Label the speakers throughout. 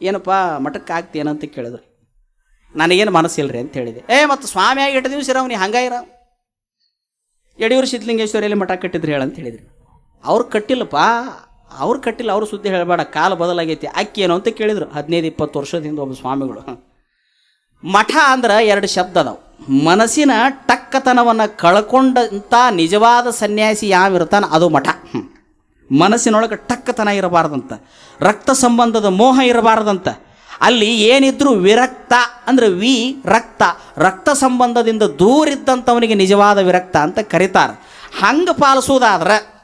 Speaker 1: ಏನಪ್ಪ, ಮಠಕ್ಕೆ ಆಗ್ತೇನಂತ ಕೇಳಿದ್ರು. ನನಗೇನು ಮನಸ್ಸಿಲ್ರಿ ಅಂತ ಹೇಳಿದೆ. ಏ, ಮತ್ತು ಸ್ವಾಮಿಯಾಗಿ ಎಷ್ಟು ದಿವಸ ಇರೋ ನೀ ಇರ? ಯಡಿಯೂರು ಸಿದ್ಧಲಿಂಗೇಶ್ವರಿಯಲ್ಲಿ ಮಠ ಕಟ್ಟಿದ್ರು ಹೇಳಂತ ಹೇಳಿದ್ರು. ಅವ್ರು ಕಟ್ಟಿಲ್ಲಪ್ಪ, ಅವ್ರು ಕಟ್ಟಿಲ್ಲ, ಅವ್ರ ಸುದ್ದಿ ಹೇಳಬೇಡ, ಕಾಲ ಬದಲಾಗೈತಿ, ಅಕ್ಕಿ ಏನು ಅಂತ ಕೇಳಿದ್ರು. ಹದಿನೈದು, ಇಪ್ಪತ್ತು ವರ್ಷದಿಂದ ಒಬ್ಬ ಸ್ವಾಮಿಗಳು. ಮಠ ಅಂದ್ರೆ ಎರಡು ಶಬ್ದ ಅದಾವೆ. ಮನಸ್ಸಿನ ಟಕ್ಕತನವನ್ನು ಕಳ್ಕೊಂಡಂಥ ನಿಜವಾದ ಸನ್ಯಾಸಿ ಯಾವ ಇರ್ತಾನ ಅದು ಮಠ. ಮನಸ್ಸಿನೊಳಗೆ ಟಕ್ಕತನ ಇರಬಾರ್ದಂತ, ರಕ್ತ ಸಂಬಂಧದ ಮೋಹ ಇರಬಾರ್ದಂತ, ಅಲ್ಲಿ ಏನಿದ್ರು ವಿರಕ್ತ ಅಂದ್ರೆ ವಿ ರಕ್ತ ರಕ್ತ ಸಂಬಂಧದಿಂದ ದೂರಿದ್ದಂಥವನಿಗೆ ನಿಜವಾದ ವಿರಕ್ತ ಅಂತ ಕರೀತಾರೆ. ಹಂಗೆ ಪಾಲಿಸೋದಾದ್ರೆ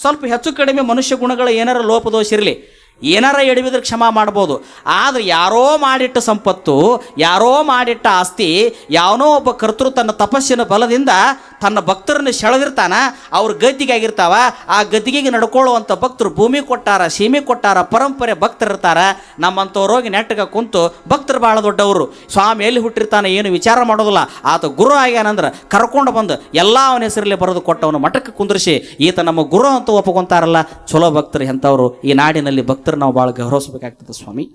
Speaker 1: ಸ್ವಲ್ಪ ಹೆಚ್ಚು ಕಡಿಮೆ ಮನುಷ್ಯ ಗುಣಗಳು ಏನಾರ ಲೋಪದೋಷ ಇರಲಿ ಏನಾರ ಎಡವಿದ್ರೆ ಕ್ಷಮ ಮಾಡ್ಬೋದು. ಆದರೆ ಯಾರೋ ಮಾಡಿಟ್ಟ ಸಂಪತ್ತು, ಯಾರೋ ಮಾಡಿಟ್ಟ ಆಸ್ತಿ, ಯಾವನೋ ಒಬ್ಬ ಕರ್ತೃ ತನ್ನ ತಪಸ್ಸಿನ ಬಲದಿಂದ ತನ್ನ ಭಕ್ತರನ್ನು ಸೆಳೆದಿರ್ತಾನ, ಅವ್ರ ಗದ್ದಿಗೆ ಆಗಿರ್ತಾವ ಆ ಗದ್ದಿಗೆಗೆ ನಡ್ಕೊಳ್ಳುವಂಥ ಭಕ್ತರು ಭೂಮಿ ಕೊಟ್ಟಾರ, ಸೀಮೆ ಕೊಟ್ಟಾರ, ಪರಂಪರೆ ಭಕ್ತರಿರ್ತಾರ ನಮ್ಮಂಥವ್ರೋಗಿ ನೆಟ್ಟಗೆ ಕುಂತು ಭಕ್ತರು ಭಾಳ ದೊಡ್ಡವರು. ಸ್ವಾಮಿ ಎಲ್ಲಿ ಹುಟ್ಟಿರ್ತಾನೆ ಏನು ವಿಚಾರ ಮಾಡೋದಿಲ್ಲ. ಆತ ಗುರು ಆಗ್ಯಾನಂದ್ರೆ ಕರ್ಕೊಂಡು ಬಂದು ಎಲ್ಲ ಅವನ ಹೆಸರಲ್ಲಿ ಬರೆದು ಕೊಟ್ಟವನು ಮಠಕ್ಕೆ ಕುಂದ್ರಿಸಿ, ಈತ ನಮ್ಮ ಗುರು ಅಂತ ಒಪ್ಕೊಂತಾರಲ್ಲ, ಚಲೋ ಭಕ್ತರು ಎಂಥವ್ರು ಈ ನಾಡಿನಲ್ಲಿ ಭಕ್ತರು. ನಾವು ಭಾಳ ಗೌರವಿಸ್ಬೇಕಾಗ್ತದೆ ಸ್ವಾಮಿ.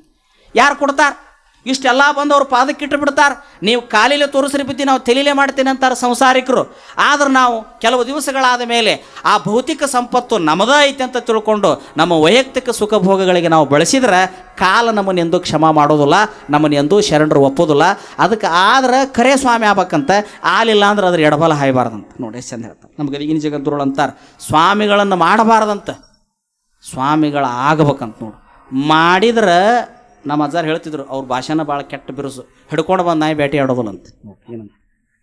Speaker 1: ಯಾರು ಕೊಡ್ತಾರೆ? ಇಷ್ಟೆಲ್ಲ ಬಂದವ್ರು ಪಾದಕ್ಕೆ ಇಟ್ಟು ಬಿಡ್ತಾರೆ ನೀವು ಕಾಲಿಲೆ ತೋರಿಸ್ರಿ ಬಿದ್ದು ನಾವು ತೆಲಿಲೆ ಮಾಡ್ತೀನಿ ಅಂತಾರೆ ಸಂಸಾರಿಕರು. ಆದ್ರೆ ನಾವು ಕೆಲವು ದಿವಸಗಳಾದ ಮೇಲೆ ಆ ಭೌತಿಕ ಸಂಪತ್ತು ನಮ್ಮದೇ ಐತೆ ಅಂತ ತಿಳ್ಕೊಂಡು ನಮ್ಮ ವೈಯಕ್ತಿಕ ಸುಖ ಭೋಗಗಳಿಗೆ ನಾವು ಬಳಸಿದ್ರೆ ಕಾಲ ನಮ್ಮನ್ನು ಎಂದೂ ಕ್ಷಮ ಮಾಡೋದಿಲ್ಲ, ನಮ್ಮನ್ನು ಎಂದೂ ಶರಣರು ಒಪ್ಪೋದಿಲ್ಲ. ಅದಕ್ಕೆ ಆದ್ರೆ ಕರೆ ಸ್ವಾಮಿ ಆಗ್ಬೇಕಂತ. ಆಲಿಲ್ಲ ಅಂದ್ರೆ ಅದ್ರ ಎಡಬಲ ಹಾಯಬಾರ್ದಂತ. ನೋಡಿ ಚಂದ ಹೇಳ್ತಾರೆ. ನಮ್ಗೆ ಈಗಿನ ಜಗದ್ಗುರುಗಳು ಅಂತಾರೆ ಸ್ವಾಮಿಗಳನ್ನು ಮಾಡಬಾರ್ದಂತ. ಸ್ವಾಮಿಗಳ ಆಗ್ಬೇಕಂತ ನೋಡು. ಮಾಡಿದ್ರೆ ನಮ್ಮ ಅಜ್ಜಾರು ಹೇಳ್ತಿದ್ರು ಅವ್ರ ಭಾಷೆನ ಭಾಳ ಕೆಟ್ಟ ಬಿರುಸು. ಹಿಡ್ಕೊಂಡು ಬಂದು ನಾಯಿ ಬೇಟೆ ಆಡೋದಲ್ಲಂತ. ಏನಂತ?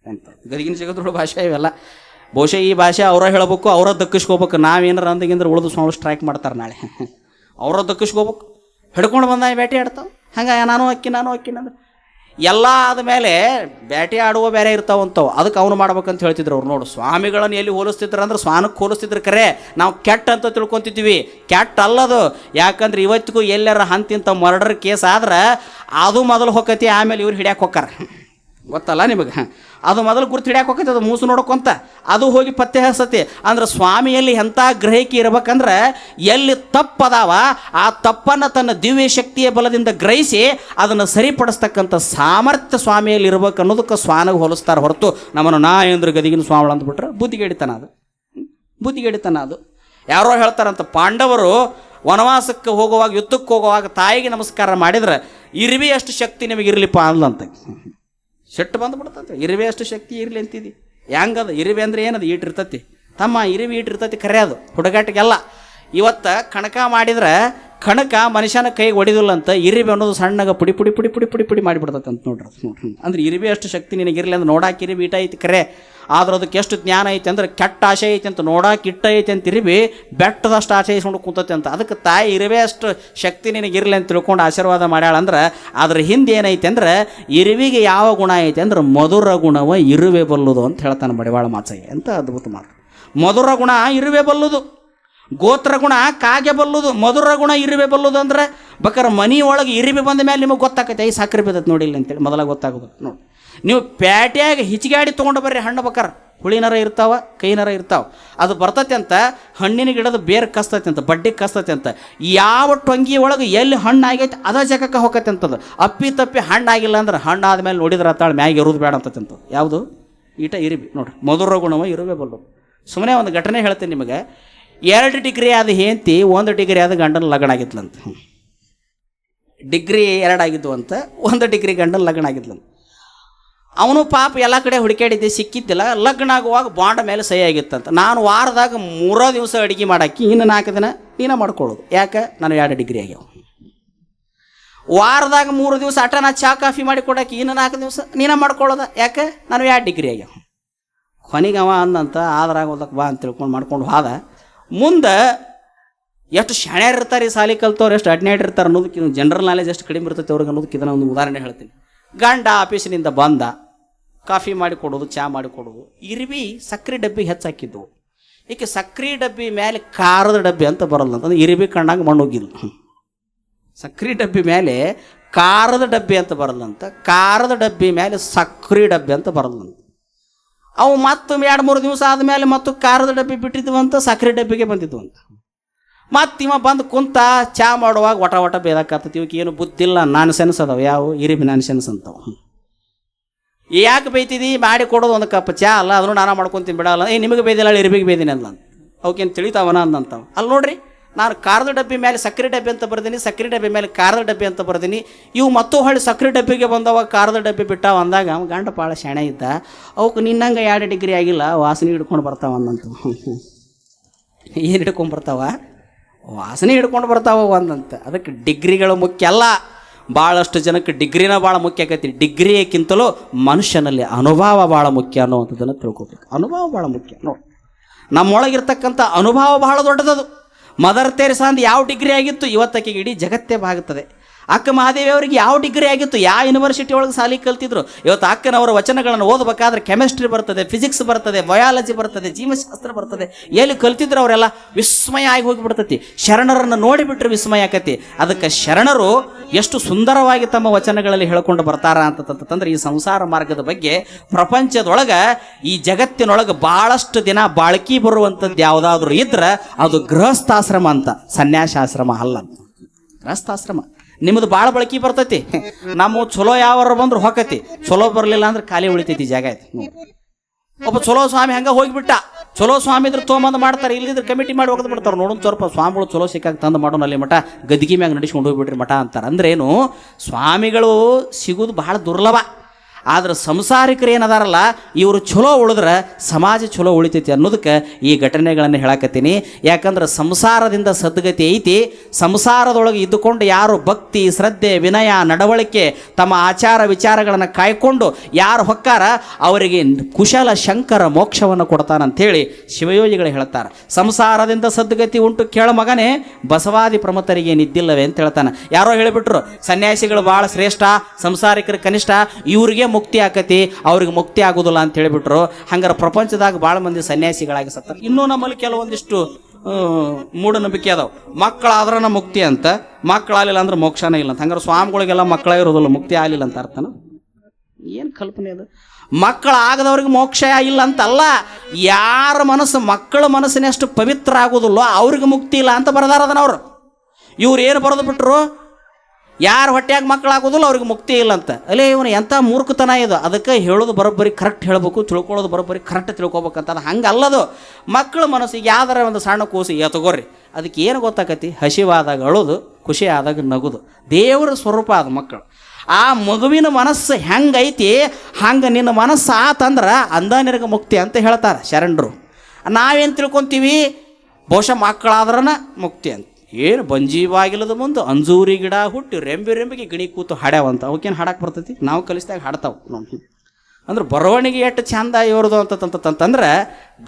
Speaker 1: ಅಂತ. ಗದಗಿನ ಭಾಷೆ ಇವೆಲ್ಲ. ಬಹುಶಃ ಈ ಭಾಷೆ ಅವರ ಹೇಳ್ಬೇಕು ಅವರ ದಕ್ಕಿಸ್ಕೋಬೇಕು. ನಾವೇನಾರ ಅಂದಗಿಂದ್ರೆ ಉಳಿದು ಸ್ವಾಮಿ ಸ್ಟ್ರೈಕ್ ಮಾಡ್ತಾರೆ ನಾಳೆ. ಅವರ ದಕ್ಕಿಸ್ಕೋಬೇಕು. ಹಿಡ್ಕೊಂಡು ಬಂದ ನಾಯಿ ಬೇಟೆ ಆಡ್ತಾವೆ. ಹಂಗೆ ನಾನು ಅಕ್ಕಿ ನಾನು ಅಕ್ಕಿ ಅಂದ್ರೆ ಎಲ್ಲ ಆದಮೇಲೆ ಬೇಟೆ ಆಡುವ ಬೇರೆ ಇರ್ತಾವಂತವು ಅದಕ್ಕೆ ಅವನು ಮಾಡ್ಬೇಕಂತ ಹೇಳ್ತಿದ್ರು ಅವ್ರು. ನೋಡು, ಸ್ವಾಮಿಗಳನ್ನು ಎಲ್ಲಿ ಹೋಲಿಸ್ತಿದ್ರು ಅಂದ್ರೆ ಸ್ವಾನಕ್ಕೆ ಹೋಲಿಸ್ತಿದ್ರು ಕರೆ. ನಾವು ಕೆಟ್ಟ ಅಂತ ತಿಳ್ಕೊತಿದ್ವಿ. ಕೆಟ್ಟ ಅಲ್ಲದು. ಯಾಕಂದ್ರೆ ಇವತ್ತಿಗೂ ಎಲ್ಲರ ಹಂತಿಂತ ಮರ್ಡರ್ ಕೇಸ್ ಆದ್ರೆ ಅದು ಮೊದಲು ಹೊಕ್ಕತಿ ಆಮೇಲೆ ಇವ್ರು ಹಿಡಿಯಕ್ಕೆ ಹೊಕ್ಕಾರ ಗೊತ್ತಲ್ಲ ನಿಮಗೆ? ಅದು ಮೊದಲು ಗುರುತು ಹಿಡಿಯಕ್ಕೆ ಹೋಗೈತೆ ಅದು ಮೂಸು ನೋಡ್ಕೊಂತ ಅದು ಹೋಗಿ ಪತ್ತೆ ಹಚ್ಚತಿ ಅಂದ್ರೆ ಸ್ವಾಮಿಯಲ್ಲಿ ಎಂಥ ಗ್ರಹಿಕೆ ಇರಬೇಕಂದ್ರೆ ಎಲ್ಲಿ ತಪ್ಪದಾವ, ಆ ತಪ್ಪನ್ನು ತನ್ನ ದಿವ್ಯ ಶಕ್ತಿಯ ಬಲದಿಂದ ಗ್ರಹಿಸಿ ಅದನ್ನು ಸರಿಪಡಿಸ್ತಕ್ಕಂಥ ಸಾಮರ್ಥ್ಯ ಸ್ವಾಮಿಯಲ್ಲಿ ಇರಬೇಕು ಅನ್ನೋದಕ್ಕೆ ಸ್ವಾನಿಗೆ ಹೋಲಿಸ್ತಾರೆ ಹೊರತು ನಮ್ಮನ್ನು ನಾ ಎಂದ್ರೆ ಗದಿಗಿನ ಸ್ವಾಮಿಗಳು ಅಂದ್ಬಿಟ್ರೆ ಬುದ್ಧಿಗೆಡಿತನ ಅದು. ಬುದ್ಧಿಗೆಡಿತನ ಅದು. ಯಾರೋ ಹೇಳ್ತಾರಂತ, ಪಾಂಡವರು ವನವಾಸಕ್ಕೆ ಹೋಗುವಾಗ, ಯುದ್ಧಕ್ಕೆ ಹೋಗುವಾಗ ತಾಯಿಗೆ ನಮಸ್ಕಾರ ಮಾಡಿದ್ರೆ ಇರುವೆ ಅಷ್ಟು ಶಕ್ತಿ ನಿಮಗೆ ಇರಲಿಪ್ಪ ಅಂದ್ಲಂತ. ಸಿಟ್ಟು ಬಂದ್ಬಿಡ್ತಂತೆ ಇರುವೆ ಅಷ್ಟು ಶಕ್ತಿ ಇರಲಿ ಅಂತಿದ್ದಿ ಹೆಂಗದ? ಇರುವೆ ಅಂದ್ರೆ ಏನದು? ಈಟಿರ್ತತಿ ತಮ್ಮ ಇರುವೆ ಈಟಿರ್ತತಿ ಕರೆ ಅದು ಹುಡುಗಾಟಿಗೆಲ್ಲ ಇವತ್ತು ಕಣಕ ಮಾಡಿದ್ರೆ ಕಣಕ ಮನುಷ್ಯನ ಕೈಗೆ ಹೊಡಿದಿಲ್ಲ ಅಂತ ಇರಿವೆ ಅನ್ನೋದು ಸಣ್ಣಗ ಪುಡಿ ಪುಡಿ ಪುಡಿ ಪುಡಿ ಪುಡಿ ಪುಡಿ ಮಾಡಿಬಿಡ್ತೈತೆ ಅಂತ ನೋಡ್ರಿ. ನೋಡ್ರಿ ಅಂದ್ರೆ ಇರಿವೆ ಅಷ್ಟು ಶಕ್ತಿ ನಿನಗಿರಲಿ ಅಂದ್ರೆ ನೋಡಾಕ ಇರಿವೆ ಇಟ ಐತಿ ಕರೆ. ಆದ್ರೆ ಅದಕ್ಕೆ ಎಷ್ಟು ಜ್ಞಾನ ಐತೆ ಅಂದ್ರೆ ಕೆಟ್ಟ ಆಸೆ ಐತೆ ಅಂತ ನೋಡಾಕೆ ಇಟ್ಟ ಐತೆ ಅಂತ ಇರಿವಿ ಬೆಟ್ಟದಷ್ಟು ಆಸೆ ಇಸ್ಕೊಂಡು ಕುಂತೈತೆ ಅಂತ. ಅದಕ್ಕೆ ತಾಯಿ ಇರಿವೆ ಅಷ್ಟು ಶಕ್ತಿ ನಿನಗಿರಲಿ ಅಂತ ತಿಳ್ಕೊಂಡು ಆಶೀರ್ವಾದ ಮಾಡ್ಯಾಳ ಅಂದ್ರೆ ಅದ್ರ ಹಿಂದೆ ಏನೈತೆ ಅಂದ್ರೆ ಇರಿವಿಗೆ ಯಾವ ಗುಣ ಐತೆ ಅಂದ್ರೆ ಮಧುರ ಗುಣವ ಇರುವೆ ಬಲ್ಲುದು ಅಂತ ಹೇಳ್ತಾನೆ ಬಡಿವಾಳ ಮಾಚಯ್ಯ. ಅಂತ ಅದ್ಭುತ ಮಾತು. ಮಧುರ ಗುಣ ಇರುವೆ ಬಲ್ಲುದು. ಗೋತ್ರ ಗುಣ ಕಾಗೆ ಬಲ್ಲುದು, ಮಧುರ ಗುಣ ಇರುವೆ ಬಲ್ಲುದು ಅಂದ್ರೆ ಬೇಕಾದ್ರೆ ಮನೆ ಒಳಗೆ ಇರಿವೆ ಬಂದ ಮೇಲೆ ನಿಮಗೆ ಗೊತ್ತಾಕೈತೆ ಐ ಸಕ್ಕರೆ ಬಿದ್ದೈತೆ ನೋಡಿ ಇಲ್ಲ ಅಂತೇಳಿ ಮೊದಲ ಗೊತ್ತಾಗೋದು. ನೋಡಿ, ನೀವು ಪ್ಯಾಟ್ಯಾಗ ಹಿಚ್ಗಾಡಿ ತೊಗೊಂಡು ಬರ್ರಿ ಹಣ್ಣು ಬೇಕಾರ ಹುಳಿನರ ಇರ್ತಾವ ಕೈನರ ಇರ್ತಾವ. ಅದು ಬರ್ತತೆ ಅಂತ, ಹಣ್ಣಿನ ಗಿಡದ ಬೇರೆ ಕಸ್ತೈತೆ ಅಂತ, ಬಡ್ಡಿ ಕಸ್ತೈತೆ ಅಂತ, ಯಾವ ಟೊಂಗಿ ಒಳಗೆ ಎಲ್ಲಿ ಹಣ್ಣು ಆಗೈತೆ ಅದ ಜಾಗಕ್ಕೆ ಹೋಗತ್ತೆ ಅಂತದ್ದು ಅಪ್ಪಿ ತಪ್ಪಿ ಹಣ್ಣು ಆಗಿಲ್ಲ ಅಂದ್ರೆ ಹಣ್ಣು ಆದ್ಮೇಲೆ ನೋಡಿದ್ರೆ ತಾಳ ಮ್ಯಾಗೆ ಇರೋದು ಬೇಡ ಅಂತ ಯಾವುದು? ಈಟ ಇರಿಬಿ ನೋಡ್ರಿ, ಮಧುರ ಗುಣವ ಇರುವೆ ಬಲ್ಲು ಸುಮ್ಮನೆ ಒಂದು ಘಟನೆ ಹೇಳ್ತೀನಿ ನಿಮಗೆ. ಎರಡು ಡಿಗ್ರಿ ಆದ ಹೆಂಡತಿ, ಒಂದು ಡಿಗ್ರಿ ಆದ ಗಂಡನ ಲಗ್ನ ಆಗಿದ್ಲಂತ. ಡಿಗ್ರಿ ಎರಡಾಗಿದ್ದು ಅಂತ, ಒಂದು ಡಿಗ್ರಿ ಗಂಡನ ಲಗ್ನ ಆಗಿದ್ಲಂತ. ಅವನು ಪಾಪ ಎಲ್ಲ ಕಡೆ ಹುಡುಕಾಡಿದ್ದೆ ಸಿಕ್ಕಿದ್ದಿಲ್ಲ. ಲಗ್ನ ಆಗುವಾಗ ಬಾಂಡ ಮೇಲೆ ಸಹಿ ಆಗಿತ್ತಂತ. ನಾನು ವಾರದಾಗ ಮೂರೋ ದಿವಸ ಅಡುಗೆ ಮಾಡಾಕಿ, ಇನ್ನು ನಾಲ್ಕು ದಿನ ನೀನ ಮಾಡ್ಕೊಳ್ಳೋದು. ಯಾಕೆ? ನಾನು ಎರಡು ಡಿಗ್ರಿ ಆಗ್ಯಾವ. ವಾರದಾಗ ಮೂರು ದಿವಸ ಅಟ, ನಾ ಚಾ, ಕಾಫಿ ಮಾಡಿ ಕೊಡಕ್ಕೆ ಇನ್ನು ನಾಲ್ಕು ದಿವಸ ನೀನ ಮಾಡ್ಕೊಳ್ಳೋದ? ಯಾಕೆ? ನಾನು ಎರಡು ಡಿಗ್ರಿ ಆಗ್ಯಾವ. ಕೊನೆಗೆ ಅವ ಅಂದಂತ ಆದ್ರಾಗ ಓದಕ್ಕೆ ಬಾ ಅಂತ ತಿಳ್ಕೊಂಡು ಮಾಡ್ಕೊಂಡು ಹೋದ. ಮುಂದೆ ಎಷ್ಟು ಶಾಣ್ಯಾರು ಇರ್ತಾರೆ ಈ ಸಾಲಿ ಕಲ್ತವ್ರು, ಎಷ್ಟು ಅಡ್ನಾಡ್ ಇರ್ತಾರೆ ಅನ್ನೋದಕ್ಕೆ ಜನರಲ್ ನಾಲೆಜ್ ಎಷ್ಟು ಕಡಿಮೆ ಇರ್ತೈತೆ ಅವ್ರಿಗೆ ಅನ್ನೋದಕ್ಕೆ ಇದನ್ನ ಒಂದು ಉದಾಹರಣೆ ಹೇಳ್ತೀನಿ. ಗಂಡ ಆಫೀಸಿನಿಂದ ಬಂದ, ಕಾಫಿ ಮಾಡಿ ಕೊಡೋದು, ಚಾ ಮಾಡಿ ಕೊಡೋದು ಇರ್ವಿ ಸಕ್ಕರೆ ಡಬ್ಬಿ ಹೆಚ್ಚಾಕಿದ್ದವು ಈಕೆ ಸಕ್ಕರೆ ಡಬ್ಬಿ ಮೇಲೆ ಖಾರದ ಡಬ್ಬಿ ಅಂತ ಬರಲ್ಲ, ಅಂತಂದ್ರೆ ಇರ್ವಿ ಕಂಡಂಗೆ ಮಣ್ಣು ಹೋಗಿಲ್ಲ ಸಕ್ರೆ ಡಬ್ಬಿ ಮೇಲೆ ಖಾರದ ಡಬ್ಬಿ ಅಂತ ಬರಲ್ಲಂತ ಖಾರದ ಡಬ್ಬಿ ಮೇಲೆ ಸಕ್ಕರೆ ಡಬ್ಬಿ ಅಂತ ಬರಲ್ಲಂತ ಅವು ಮತ್ತು ಎರಡು ಮೂರು ದಿವಸ ಆದಮೇಲೆ ಮತ್ತು ಖಾರದ ಡಬ್ಬಿ ಬಿಟ್ಟಿದ್ವು ಅಂತ ಸಕ್ರೆ ಡಬ್ಬಿಗೆ ಬಂದಿದ್ವು ಅಂತ ಮತ್ತು ಇವ ಬಂದು ಕುಂತ ಚಾ ಮಾಡುವಾಗ ಒಟ ಒಟ ಬೇದಾಕತ್ತ ಇವಕ್ಕೆ ಏನು ಬುದ್ಧಿಲ್ಲ ನಾನು ಸೆನ್ಸ್ ಅದಾವ. ಯಾವ ಇರಿಬಿ ನಾನು ಸೆನ್ಸ್ ಅಂತಾವೆ. ಯಾಕೆ ಬೈತಿದಿ? ಮಾಡಿ ಕೊಡೋದು ಒಂದು ಕಪ್ ಚಾ ಅಲ್ಲ, ಅದನ್ನು ನಾನು ಮಾಡ್ಕೊಂತೀನಿ ಬಿಡಲ್ಲ. ಏ, ನಿಮಗೆ ಬೈದಿಲ್ಲ ಇರಿಬಿಗೆ ಬೈದಿನಿ ಅಲ್ಲ ಅವಕ್ಕೇನು ತಿಳಿತಾವನ ಅಂದಂತಾವೆ ಅಲ್ಲಿ ನೋಡ್ರಿ. ನಾನು ಖಾರದ ಡಬ್ಬಿ ಮೇಲೆ ಸಕ್ಕರೆ ಡಬ್ಬಿ ಅಂತ ಬರ್ದೀನಿ, ಸಕ್ಕರೆ ಡಬ್ಬಿ ಮೇಲೆ ಖಾರದ ಡಬ್ಬಿ ಅಂತ ಬರ್ದೀನಿ. ಇವು ಮತ್ತೂ ಹೊಳ್ಳಿ ಸಕ್ಕರೆ ಡಬ್ಬಿಗೆ ಬಂದವ, ಖಾರದ ಡಬ್ಬಿ ಬಿಟ್ಟಾವ ಅಂದಾಗ ಅವ ಗಂಡ ಭಾಳ ಶೆಣೆ ಇದ್ದ. ಅವಕ್ಕೆ ನಿನ್ನಂಗೆ ಎರಡು ಡಿಗ್ರಿ ಆಗಿಲ್ಲ, ವಾಸನೆ ಹಿಡ್ಕೊಂಡು ಬರ್ತಾವ ಅಂದಂತು. ಏನು ಹಿಡ್ಕೊಂಡು ಬರ್ತಾವ? ವಾಸನೆ ಹಿಡ್ಕೊಂಡು ಬರ್ತಾವ ಒಂದಂತ ಅದಕ್ಕೆ ಡಿಗ್ರಿಗಳು ಮುಖ್ಯ ಅಲ್ಲ. ಭಾಳಷ್ಟು ಜನಕ್ಕೆ ಡಿಗ್ರಿನ ಭಾಳ ಮುಖ್ಯ ಆಗೈತಿ ಡಿಗ್ರಿಯಕ್ಕಿಂತಲೂ ಮನುಷ್ಯನಲ್ಲಿ ಅನುಭವ ಭಾಳ ಮುಖ್ಯ ಅನ್ನುವಂಥದ್ದನ್ನು ತಿಳ್ಕೊಬೇಕು. ಅನುಭವ ಭಾಳ ಮುಖ್ಯ. ನೋಡಿ, ನಮ್ಮೊಳಗಿರ್ತಕ್ಕಂಥ ಅನುಭವ ಬಹಳ ದೊಡ್ಡದದು. ಮದರ್ ತೆರೆಸಾ ಅಂತ ಯಾವ ಡಿಗ್ರಿ ಆಗಿತ್ತು? ಇವತ್ತಕ್ಕೆ ಇಡೀ ಜಗತ್ತೇ ಬಾಗುತ್ತದೆ. ಅಕ್ಕ ಮಹಾದೇವಿ ಅವರಿಗೆ ಯಾವ ಡಿಗ್ರಿ ಆಗಿತ್ತು, ಯಾವ ಯೂನಿವರ್ಸಿಟಿ ಒಳಗೆ ಸಾಲಿ ಕಲ್ತಿದ್ರು? ಇವತ್ತು ಅಕ್ಕನವರ ವಚನಗಳನ್ನು ಓದಬೇಕಾದ್ರೆ ಕೆಮಿಸ್ಟ್ರಿ ಬರ್ತದೆ ಫಿಸಿಕ್ಸ್ ಬರ್ತದೆ ಬಯಾಲಜಿ ಬರ್ತದೆ, ಜೀವಶಾಸ್ತ್ರ ಬರ್ತದೆ. ಎಲ್ಲಿ ಕಲ್ತಿದ್ರು ಅವರೆಲ್ಲ ವಿಸ್ಮಯ ಆಗಿ ಹೋಗಿಬಿಡ್ತತಿ. ಶರಣರನ್ನು ನೋಡಿಬಿಟ್ರೆ ವಿಸ್ಮಯ ಆಕತಿ. ಅದಕ್ಕೆ ಶರಣರು ಎಷ್ಟು ಸುಂದರವಾಗಿ ತಮ್ಮ ವಚನಗಳಲ್ಲಿ ಹೇಳ್ಕೊಂಡು ಬರ್ತಾರ ಅಂತಂತಂದ್ರೆ ಈ ಸಂಸಾರ ಮಾರ್ಗದ ಬಗ್ಗೆ ಪ್ರಪಂಚದೊಳಗೆ ಈ ಜಗತ್ತಿನೊಳಗೆ ಭಾಳಷ್ಟು ದಿನ ಬಾಳ್ಕಿ ಬರುವಂಥದ್ದು ಯಾವುದಾದ್ರೂ ಇದ್ರೆ ಅದು ಗೃಹಸ್ಥಾಶ್ರಮ ಅಂತ, ಸನ್ಯಾಸಾಶ್ರಮ ಅಲ್ಲ ಗೃಹಸ್ಥಾಶ್ರಮ. ನಿಮ್ಮದು ಭಾಳ ಬಳಕೆ ಬರ್ತೈತಿ. ನಮ್ಮ ಚಲೋ ಯಾವಾರ ಬಂದ್ರೆ ಹೊಕ್ಕತಿ. ಚಲೋ ಬರಲಿಲ್ಲ ಅಂದ್ರೆ ಖಾಲಿ ಉಳಿತೈತಿ ಜಾಗ ಐತಿ. ಒಬ್ಬ ಚಲೋ ಸ್ವಾಮಿ ಹಂಗೆ ಹೋಗಿಬಿಟ್ಟ. ಚಲೋ ಸ್ವಾಮಿ ಇದ್ರೆ ತೊಗೊಂಬಂದು ಮಾಡ್ತಾರೆ. ಇಲ್ಲಿದ್ರೆ ಕಮಿಟಿ ಮಾಡಿ ಹೋಗದ್ ಬಿಡ್ತಾರೆ. ನೋಡೋಣ ಸ್ವಲ್ಪ ಸ್ವಾಮಿಗಳು ಚಲೋ ಸಿಕ್ಕಾಗ ತಂದು ಮಾಡೋಣ ಅಲ್ಲಿ ಮಠ. ಗದ್ಗಿ ಮ್ಯಾಗ ನಡೆಸ್ಕೊಂಡು ಹೋಗ್ಬಿಟ್ರಿ ಮಠ ಅಂತಾರೆ. ಅಂದ್ರೇನು, ಸ್ವಾಮಿಗಳು ಸಿಗೋದು ಬಹಳ ದುರ್ಲಭ. ಆದ್ರೆ ಸಂಸಾರಿಕರು ಏನದಾರಲ್ಲ, ಇವರು ಚಲೋ ಉಳಿದ್ರೆ ಸಮಾಜ ಚಲೋ ಉಳಿತೈತಿ ಅನ್ನೋದಕ್ಕೆ ಈ ಘಟನೆಗಳನ್ನು ಹೇಳಕತ್ತೀನಿ. ಯಾಕಂದ್ರೆ ಸಂಸಾರದಿಂದ ಸದ್ಗತಿ ಐತಿ, ಸಂಸಾರದೊಳಗೆ ಇದ್ದುಕೊಂಡು ಯಾರು ಭಕ್ತಿ, ಶ್ರದ್ಧೆ, ವಿನಯ, ನಡವಳಿಕೆ, ತಮ್ಮ ಆಚಾರ ವಿಚಾರಗಳನ್ನು ಕಾಯ್ಕೊಂಡು ಯಾರು ಹೊಕ್ಕಾರ, ಅವರಿಗೆ ಕುಶಲ ಶಂಕರ ಮೋಕ್ಷವನ್ನು ಕೊಡ್ತಾನಂಥೇಳಿ ಶಿವಯೋಗಿಗಳು ಹೇಳ್ತಾರೆ. ಸಂಸಾರದಿಂದ ಸದ್ಗತಿ ಉಂಟು ಕೇಳ ಮಗನೇ, ಬಸವಾದಿ ಪ್ರಮತರಿಗೆ ನಿದ್ದಿಲ್ಲವೇ ಅಂತ ಹೇಳ್ತಾನೆ. ಯಾರೋ ಹೇಳಿಬಿಟ್ರು, ಸನ್ಯಾಸಿಗಳು ಭಾಳ ಶ್ರೇಷ್ಠ, ಸಂಸಾರಿಕರು ಕನಿಷ್ಠ, ಇವ್ರಿಗೆ ಮುಕ್ತಿ ಆಕತಿ, ಅವ್ರಿಗೆ ಮುಕ್ತಿ ಆಗೋದಿಲ್ಲ ಅಂತ ಹೇಳಿಬಿಟ್ರು. ಹಂಗಾರೆ ಪ್ರಪಂಚದಾಗ ಭಾಳ ಮಂದಿ ಸನ್ಯಾಸಿಗಳಾಗಿ ಸತ್ತಾರೆ. ಇನ್ನೂ ನಮ್ಮಲ್ಲಿ ಕೆಲವೊಂದಿಷ್ಟು ಮೂಢನಂಬಿಕೆ ಅದಾವ. ಮಕ್ಕಳಾದ್ರನ ಮುಕ್ತಿ ಅಂತ, ಮಕ್ಕಳಾಗಲಿಲ್ಲ ಅಂದ್ರೆ ಮೋಕ್ಷನೇ ಇಲ್ಲ ಅಂತ. ಹಂಗಾರೆ ಸ್ವಾಮಿಗಳಿಗೆಲ್ಲ ಮಕ್ಕಳೇ ಇರೋದಿಲ್ಲ, ಮುಕ್ತಿ ಆಗಲಿಲ್ಲ ಅಂತ ಅರ್ಥನ ಏನು? ಕಲ್ಪನೆ ಅದು? ಮಕ್ಕಳಾಗದವ್ರಿಗೆ ಮೋಕ್ಷ ಇಲ್ಲ ಅಂತಲ್ಲ, ಯಾರ ಮನಸ್ಸು, ಮಕ್ಕಳ ಮನಸ್ಸಿನಷ್ಟು ಪವಿತ್ರ ಆಗೋದಿಲ್ಲೋ ಅವ್ರಿಗೆ ಮುಕ್ತಿ ಇಲ್ಲ ಅಂತ ಬರದಾರ ಅದನ್ನ ಅವರು. ಇವ್ರು ಏನು ಬರೆದು ಬಿಟ್ರು ಯಾರು ಹೊಟ್ಟೆಯಾಗ ಮಕ್ಕಳಾಗೋದಿಲ್ಲ, ಅವ್ರಿಗೆ ಮುಕ್ತಿ ಇಲ್ಲ ಅಂತ ಅಲ್ಲೇ ಇವನು ಎಂಥ ಮೂರ್ಖತನ ಇದು. ಅದಕ್ಕೆ ಹೇಳೋದು ಬರೋಬ್ಬರಿ ಕರೆಕ್ಟ್ ಹೇಳಬೇಕು, ತಿಳ್ಕೊಳ್ಳೋದು ಬರೋಬ್ಬರಿ ಕರೆಕ್ಟ್ ತಿಳ್ಕೊಬೇಕಂತ ಅದು ಹಂಗೆ ಅಲ್ಲದು ಮಕ್ಕಳ ಮನಸ್ಸಿಗೆ ಯಾವ್ದಾರ ಒಂದು ಸಣ್ಣ ಕೂಸು, ಏ ತಗೋರಿ. ಅದಕ್ಕೆ ಏನು ಗೊತ್ತಾಕತಿ? ಹಸಿವಾದಾಗ ಅಳೋದು ಖುಷಿ ಆದಾಗ ನಗುದು. ದೇವರ ಸ್ವರೂಪ ಅದು ಮಕ್ಕಳು. ಆ ಮಗುವಿನ ಮನಸ್ಸು ಹೆಂಗೈತಿ? ಹಂಗೆ ನಿನ್ನ ಮನಸ್ಸು ಆತಂದ್ರೆ ಅಂದ ನಿನಗೆ ಮುಕ್ತಿ ಅಂತ ಹೇಳ್ತಾರೆ ಶರಣರು. ನಾವೇನು ತಿಳ್ಕೊತೀವಿ? ಬಹುಶಃ ಮಕ್ಕಳಾದ್ರನ ಮುಕ್ತಿ ಅಂತ. ಏನು ಬಂಜೀವಾಗಿಲ್ಲದ ಮುಂದೆ ಅಂಜೂರಿ ಗಿಡ ಹುಟ್ಟಿ ರೆಂಬೆ ರೆಂಬೆಗೆ ಗಿಣಿ ಕೂತು ಹಾಡ್ಯಾವಂತ. ಅವಕ್ಕೇನು ಹಾಡಕ್ಕೆ ಬರ್ತೈತಿ? ನಾವು ಕಲಿಸಿದಾಗ ಹಾಡ್ತಾವೆ ನೋಡಿ ಅಂದ್ರೆ ಬರವಣಿಗೆ ಎಷ್ಟು ಚಂದ ಇವ್ರದು ಅಂತಂತಂತಂದ್ರೆ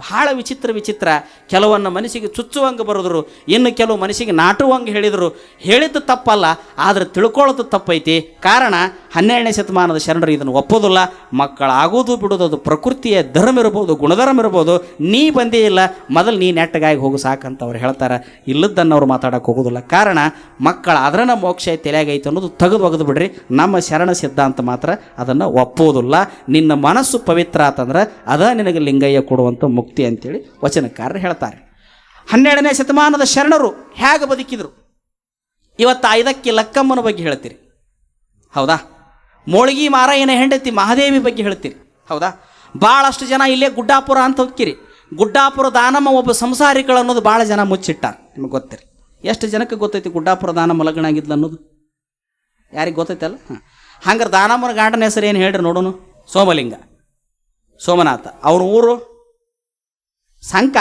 Speaker 1: ಭಾಳ ವಿಚಿತ್ರ ವಿಚಿತ್ರ ಕೆಲವನ್ನ ಮನಸ್ಸಿಗೆ ಚುಚ್ಚುವಂಗೆ ಬರೆದ್ರು, ಇನ್ನು ಕೆಲವು ಮನಸ್ಸಿಗೆ ನಾಟುವಂಗೆ ಹೇಳಿದರು. ಹೇಳಿದ್ದು ತಪ್ಪಲ್ಲ, ಆದರೆ ತಿಳ್ಕೊಳ್ಳೋದು ತಪ್ಪೈತಿ. ಕಾರಣ ಹನ್ನೆರಡನೇ ಶತಮಾನದ ಶರಣರು ಇದನ್ನು ಒಪ್ಪೋದಿಲ್ಲ. ಮಕ್ಕಳಾಗೋದು ಬಿಡೋದು ಅದು ಪ್ರಕೃತಿಯ ಧರ್ಮ ಇರ್ಬೋದು, ಗುಣಧರ್ಮ ಇರ್ಬೋದು. ನೀ ಬಂದೇ ಇಲ್ಲ, ಮೊದಲು ನೀ ನೆಟ್ಟಗಾಗಿ ಹೋಗು ಸಾಕಂತ ಅವ್ರು ಹೇಳ್ತಾರೆ. ಇಲ್ಲದನ್ನು ಅವ್ರು ಮಾತಾಡೋಕೆ ಹೋಗೋದಿಲ್ಲ. ಕಾರಣ ಮಕ್ಕಳ ಅದರನ ಮೋಕ್ಷ ತಲೆಯಾಗೈತೆ ಅನ್ನೋದು ತೆಗೆದು ಒಗೆದು ಬಿಡ್ರಿ. ನಮ್ಮ ಶರಣ ಸಿದ್ಧಾಂತ ಮಾತ್ರ ಅದನ್ನು ಒಪ್ಪೋದಿಲ್ಲ. ನಿನ್ನ ಮನಸ್ಸು ಪವಿತ್ರ ಆತಂದ್ರೆ ಅದ ನಿನಗೆ ಲಿಂಗಯ್ಯ ಕೊಡುವಂಥ ಮುಕ್ತಿ ಅಂತೇಳಿ ವಚನಕಾರರು ಹೇಳ್ತಾರೆ. ಹನ್ನೆರಡನೇ ಶತಮಾನದ ಶರಣರು ಹೇಗೆ ಬದುಕಿದ್ರು? ಇವತ್ತು ಐದಕ್ಕೆ ಲಕ್ಕಮ್ಮನ ಬಗ್ಗೆ ಹೇಳ್ತೀರಿ. ಹೌದಾ? ಮೋಳಗಿ ಮಾರಾಯನ ಹೆಂಡತಿ ಮಹಾದೇವಿ ಬಗ್ಗೆ ಹೇಳ್ತೀರಿ. ಹೌದಾ? ಭಾಳಷ್ಟು ಜನ ಇಲ್ಲೇ ಗುಡ್ಡಾಪುರ ಅಂತ ಹೋಗ್ತೀರಿ. ಗುಡ್ಡಾಪುರ ದಾನಮ್ಮ ಒಬ್ಬ ಸಂಸಾರಿಗಳು ಅನ್ನೋದು ಭಾಳ ಜನ ಮುಚ್ಚಿಟ್ಟ ನಿಮಗೆ ಗೊತ್ತಿರಿ. ಎಷ್ಟು ಜನಕ್ಕೆ ಗೊತ್ತೈತಿ ಗುಡ್ಡಾಪುರ ದಾನಮ್ಮ ಲಗ್ನ ಆಗಿದ್ಲು ಅನ್ನೋದು? ಯಾರಿಗೆ ಗೊತ್ತೈತಲ್ಲ? ಹಾಂ ಹಂಗಾರೆ ದಾನಮ್ಮನ ಗಾರ್ಡನ್ ಹೆಸರು ಏನು ಹೇಳ್ರಿ ನೋಡೋನು? ಸೋಮಲಿಂಗ, ಸೋಮನಾಥ. ಅವ್ರ ಊರು ಸಂಕ.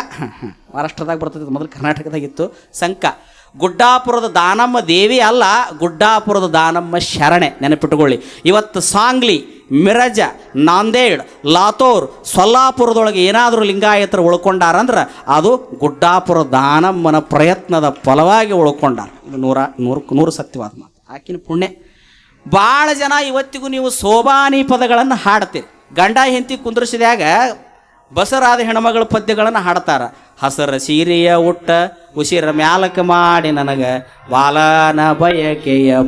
Speaker 1: ಮಹಾರಾಷ್ಟ್ರದಾಗ ಬರ್ತದೆ ಮೊದಲು ಕರ್ನಾಟಕದಾಗಿತ್ತು ಸಂಕ. ಗುಡ್ಡಾಪುರದ ದಾನಮ್ಮ ದೇವಿ ಅಲ್ಲ, ಗುಡ್ಡಾಪುರದ ದಾನಮ್ಮ ಶರಣೆ ನೆನಪಿಟ್ಟುಕೊಳ್ಳಿ ಇವತ್ತು ಸಾಂಗ್ಲಿ, ಮಿರಜ, ನಾಂದೇಡ್, ಲಾತೋರ್, ಸೊಲ್ಲಾಪುರದೊಳಗೆ ಏನಾದರೂ ಲಿಂಗಾಯತರು ಉಳ್ಕೊಂಡಾರಂದ್ರೆ ಅದು ಗುಡ್ಡಾಪುರ ದಾನಮ್ಮನ ಪ್ರಯತ್ನದ ಫಲವಾಗಿ ಉಳ್ಕೊಂಡಾರ. ಇದು ನೂರ, ನೂರು ನೂರು ಸತ್ಯವಾದ ಮಾತು. ಆಕಿನ ಪುಣ್ಯ. ಭಾಳ ಜನ ಇವತ್ತಿಗೂ ನೀವು ಸೋಬಾನಿ ಪದಗಳನ್ನು ಹಾಡ್ತೀರಿ. ಗಂಡ ಹೆಂತಿ ಕುಂದ್ರಿಸಿದಾಗ ಬಸರಾದ ಹೆಣ್ಮಗಳ ಪದ್ಯಗಳನ್ನು ಹಾಡ್ತಾರೆ. ಹಸರ ಸೀರೆಯ ಉಟ್ಟ, ಉಸಿರ ಮ್ಯಾಲಕ ಮಾಡಿ ನನಗ ಬಾಲನ ಬಯಕೆಯ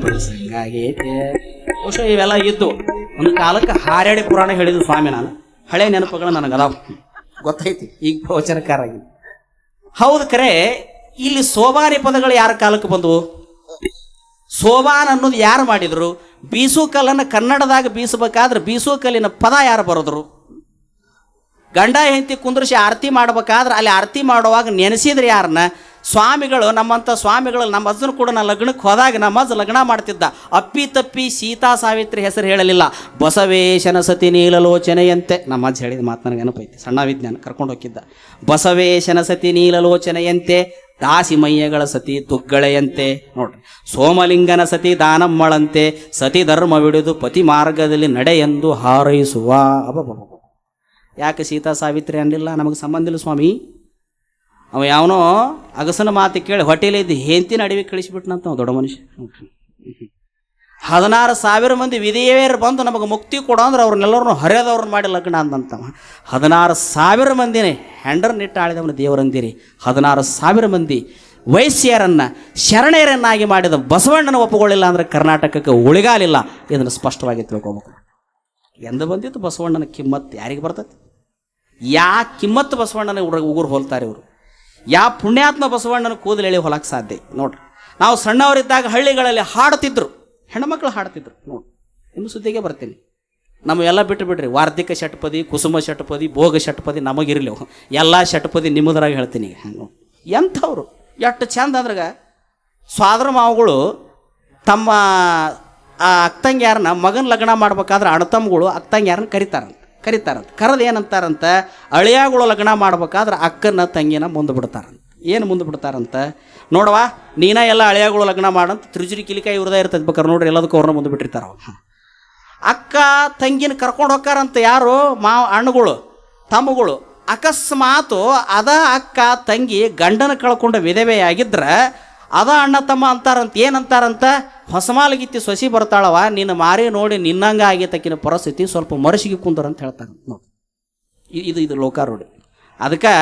Speaker 1: ಇವೆಲ್ಲ ಇದ್ದು ಒಂದು ಕಾಲಕ್ಕೆ ಹಾರಾಡಿ ಪುರಾಣ ಹೇಳಿದ್ದು ಸ್ವಾಮಿ ನಾನು. ಹಳೆ ನೆನಪುಗಳು ನನಗೆ ಅದಾವ ಗೊತ್ತೈತಿ, ಈಗ ಪ್ರವಚನಕಾರಾಗಿ. ಹೌದು ಕರೆ, ಇಲ್ಲಿ ಸೋಬಾನಿ ಪದಗಳು ಯಾರ ಕಾಲಕ್ಕೆ ಬಂದವು? ಸೋಬಾನ್ ಅನ್ನೋದು ಯಾರು ಮಾಡಿದರು? ಬೀಸು ಕಲ್ಲನ್ನು ಕನ್ನಡದಾಗ ಬೀಸಬೇಕಾದ್ರೆ ಬೀಸು ಕಲ್ಲಿನ ಪದ ಯಾರು ಬರೆದ್ರು? ಗಂಡ ಹೆಂಡತಿ ಕುಂದ್ರಿಸಿ ಆರತಿ ಮಾಡ್ಬೇಕಾದ್ರೆ ಅಲ್ಲಿ ಆರತಿ ಮಾಡುವಾಗ ನೆನೆಸಿದ್ರೆ ಯಾರನ್ನ? ಸ್ವಾಮಿಗಳು ನಮ್ಮಂಥ ಸ್ವಾಮಿಗಳು, ನಮ್ಮ ಅಜ್ಜನ ಕೂಡ ನಾ ಲಗ್ನಕ್ಕೆ ಹೋದಾಗ ನಮ್ಮ ಅಜ್ಜ ಲಗ್ನ ಮಾಡ್ತಿದ್ದ. ಅಪ್ಪಿ ತಪ್ಪಿ ಸೀತಾ ಸಾವಿತ್ರಿ ಹೆಸರು ಹೇಳಲಿಲ್ಲ. ಬಸವೇಶನ ಸತಿ ನೀಲಲೋಚನೆಯಂತೆ, ನಮ್ಮ ಅಜ್ಜ ಹೇಳಿದ ಮಾತು ನನಗೆ ನೆನಪೈತಿ. ಸಣ್ಣ ವಿಜ್ಞಾನ ಕರ್ಕೊಂಡು ಹೋಗಿದ್ದ. ಬಸವೇಶನ ಸತಿ ನೀಲಲೋಚನೆಯಂತೆ ದಾಸಿಮಯ್ಯಗಳ ಸತಿ ತುಗ್ಗಳೆಯಂತೆ. ನೋಡ್ರಿ, ಸೋಮಲಿಂಗನ ಸತಿ ದಾನಮ್ಮಳಂತೆ, ಸತಿ ಧರ್ಮ ಬಿಡುದು ಪತಿ ಮಾರ್ಗದಲ್ಲಿ ನಡೆಯೆಂದು ಹಾರೈಸುವ. ಅಬಬ ಯಾಕೆ ಸೀತಾ ಸಾವಿತ್ರಿ ಅನ್ನಲಿಲ್ಲ ನಮಗೆ ಸಂಬಂಧ ಇಲ್ಲ ಸ್ವಾಮಿ. ಅವ ಯಾವನೋ ಅಗಸನ ಮಾತು ಕೇಳಿ ಹೊಟ್ಟೆಲಿದ್ದು ಹೆಂತಿನ ಅಡವಿ ಕಳಿಸಿಬಿಟ್ನಂತ ದೊಡ್ಡ ಮನುಷ್ಯ. ಹದಿನಾರು ಸಾವಿರ ಮಂದಿ ವಿಧೇಯರು ಬಂದು ನಮಗೆ ಮುಕ್ತಿ ಕೊಡೋ ಅಂದ್ರೆ ಅವ್ರನ್ನೆಲ್ಲರನ್ನು ಹರಿಯೋದವ್ರನ್ನ ಮಾಡಿ ಲಗ್ನ ಅಂದಂತವ. ಹದಿನಾರು ಸಾವಿರ ಮಂದಿನೇ ಹೆಂಡರ್ ನಿಟ್ಟಾಳಿದವನು ದೇವರಂದಿರಿ ಹದಿನಾರು ಸಾವಿರ ಮಂದಿ ವೈಶ್ಯರನ್ನು ಶರಣೆಯರನ್ನಾಗಿ ಮಾಡಿದ ಬಸವಣ್ಣನ ಒಪ್ಪುಗಳಿಲ್ಲ ಅಂದರೆ ಕರ್ನಾಟಕಕ್ಕೆ ಉಳಿಗಾಲಿಲ್ಲ. ಇದನ್ನು ಸ್ಪಷ್ಟವಾಗಿ ತಿಳ್ಕೊಬೇಕು. ಎಂದು ಬಂದಿತ್ತು ಬಸವಣ್ಣನ ಕಿಮ್ಮತ್ತು ಯಾರಿಗೆ ಬರ್ತೈತಿ? ಯಾ ಕಿಮ್ಮತ್ತು ಬಸವಣ್ಣನ ಉಗ್ರ ಉಗುರು ಹೋಲ್ತಾರೆ ಇವರು. ಯಾ ಪುಣ್ಯಾತ್ಮ ಬಸವಣ್ಣನ ಕೂದಲು ಎಳಿ ಹೊಲಕ್ಕೆ ಸಾಧ್ಯ ನೋಡ್ರಿ. ನಾವು ಸಣ್ಣವರಿದ್ದಾಗ ಹಳ್ಳಿಗಳಲ್ಲಿ ಹಾಡ್ತಿದ್ರು ಹೆಣ್ಮಕ್ಳು ಹಾಡ್ತಿದ್ರು, ನೋಡಿ. ನಿಮ್ಮ ಸುದ್ದಿಗೆ ಬರ್ತೀನಿ. ನಮಗೆಲ್ಲ ಬಿಟ್ಟು ಬಿಡ್ರಿ. ವಾರ್ಧಿಕ ಷಟ್ಪದಿ, ಕುಸುಮ ಷಟ್ಪದಿ, ಭೋಗ ಷಟ್ಪದಿ ನಮಗಿರಲಿ. ಎಲ್ಲ ಷಟ್ಪದಿ ನಿಮ್ಮದ್ರಾಗ ಹೇಳ್ತೀನಿ ಹಂಗೆ ಎಂಥವ್ರು? ಎಷ್ಟು ಚಂದ ಅದ್ರಾಗ. ಸ್ವಾದ್ರ ಮಾವುಗಳು ತಮ್ಮ, ಆ ಅಕ್ತಂಗ್ಯಾರನ್ನ ಮಗನ ಲಗ್ನ ಮಾಡ್ಬೇಕಾದ್ರೆ ಅಣ್ಣತಮ್ಮಗಳು ಅಕ್ತಂಗ್ಯಾರನ್ನ ಕರಿತಾರಂತ ಕರಿತಾರಂತ. ಕರೆದು ಏನಂತಾರಂತ? ಅಳಿಯಾಗಳು ಲಗ್ನ ಮಾಡ್ಬೇಕಾದ್ರೆ ಅಕ್ಕನ ತಂಗಿನ ಮುಂದೆ ಬಿಡ್ತಾರಂತ. ಏನು ಮುಂದೆ ಬಿಡ್ತಾರಂತ? ನೋಡವ ನೀನ ಎಲ್ಲ ಹಳೆಯಗಳು ಲಗ್ನ ಮಾಡಂತ ತ್ರಿಜುರಿ ಕಿಲಿಕಾಯಿ ಇವ್ರದೇ ಇರ್ತದೆ ಬೇಕಾರೆ ನೋಡ್ರಿ, ಎಲ್ಲದಕ್ಕೂ ಅವ್ರನ್ನ ಮುಂದೆ ಬಿಟ್ಟಿರ್ತಾರ ಅಕ್ಕ ತಂಗಿನ ಕರ್ಕೊಂಡು ಹೋಗ್ತಾರಂತ ಯಾರು? ಮಾ, ಅಣ್ಣಗಳು, ತಮ್ಮಗಳು. ಅಕಸ್ಮಾತು ಅದ ಅಕ್ಕ ತಂಗಿ ಗಂಡನ ಕಳ್ಕೊಂಡ ವಿಧವೆಯಾಗಿದ್ರೆ, ಅದ ಅಣ್ಣ ತಮ್ಮ ಅಂತಾರಂತ ಏನಂತಾರಂತ? ಹೊಸಮಾಲಗಿತ್ತಿ ಸೊಸಿ ಬರ್ತಾಳವ ನಿನ್ನ ಮಾರಿ ನೋಡಿ ನಿನ್ನಂಗ ಆಗೈತಕ್ಕಿನ ಪರಿಸ್ಥಿತಿ ಸ್ವಲ್ಪ ಮರಸಿಗೆ ಕುಂದರಂತ ಹೇಳ್ತಾರೆ ನೋಡಿ. ಇದು ಇದು ಲೋಕಾರೂಢಿ. ಅದಕ್ಕೆ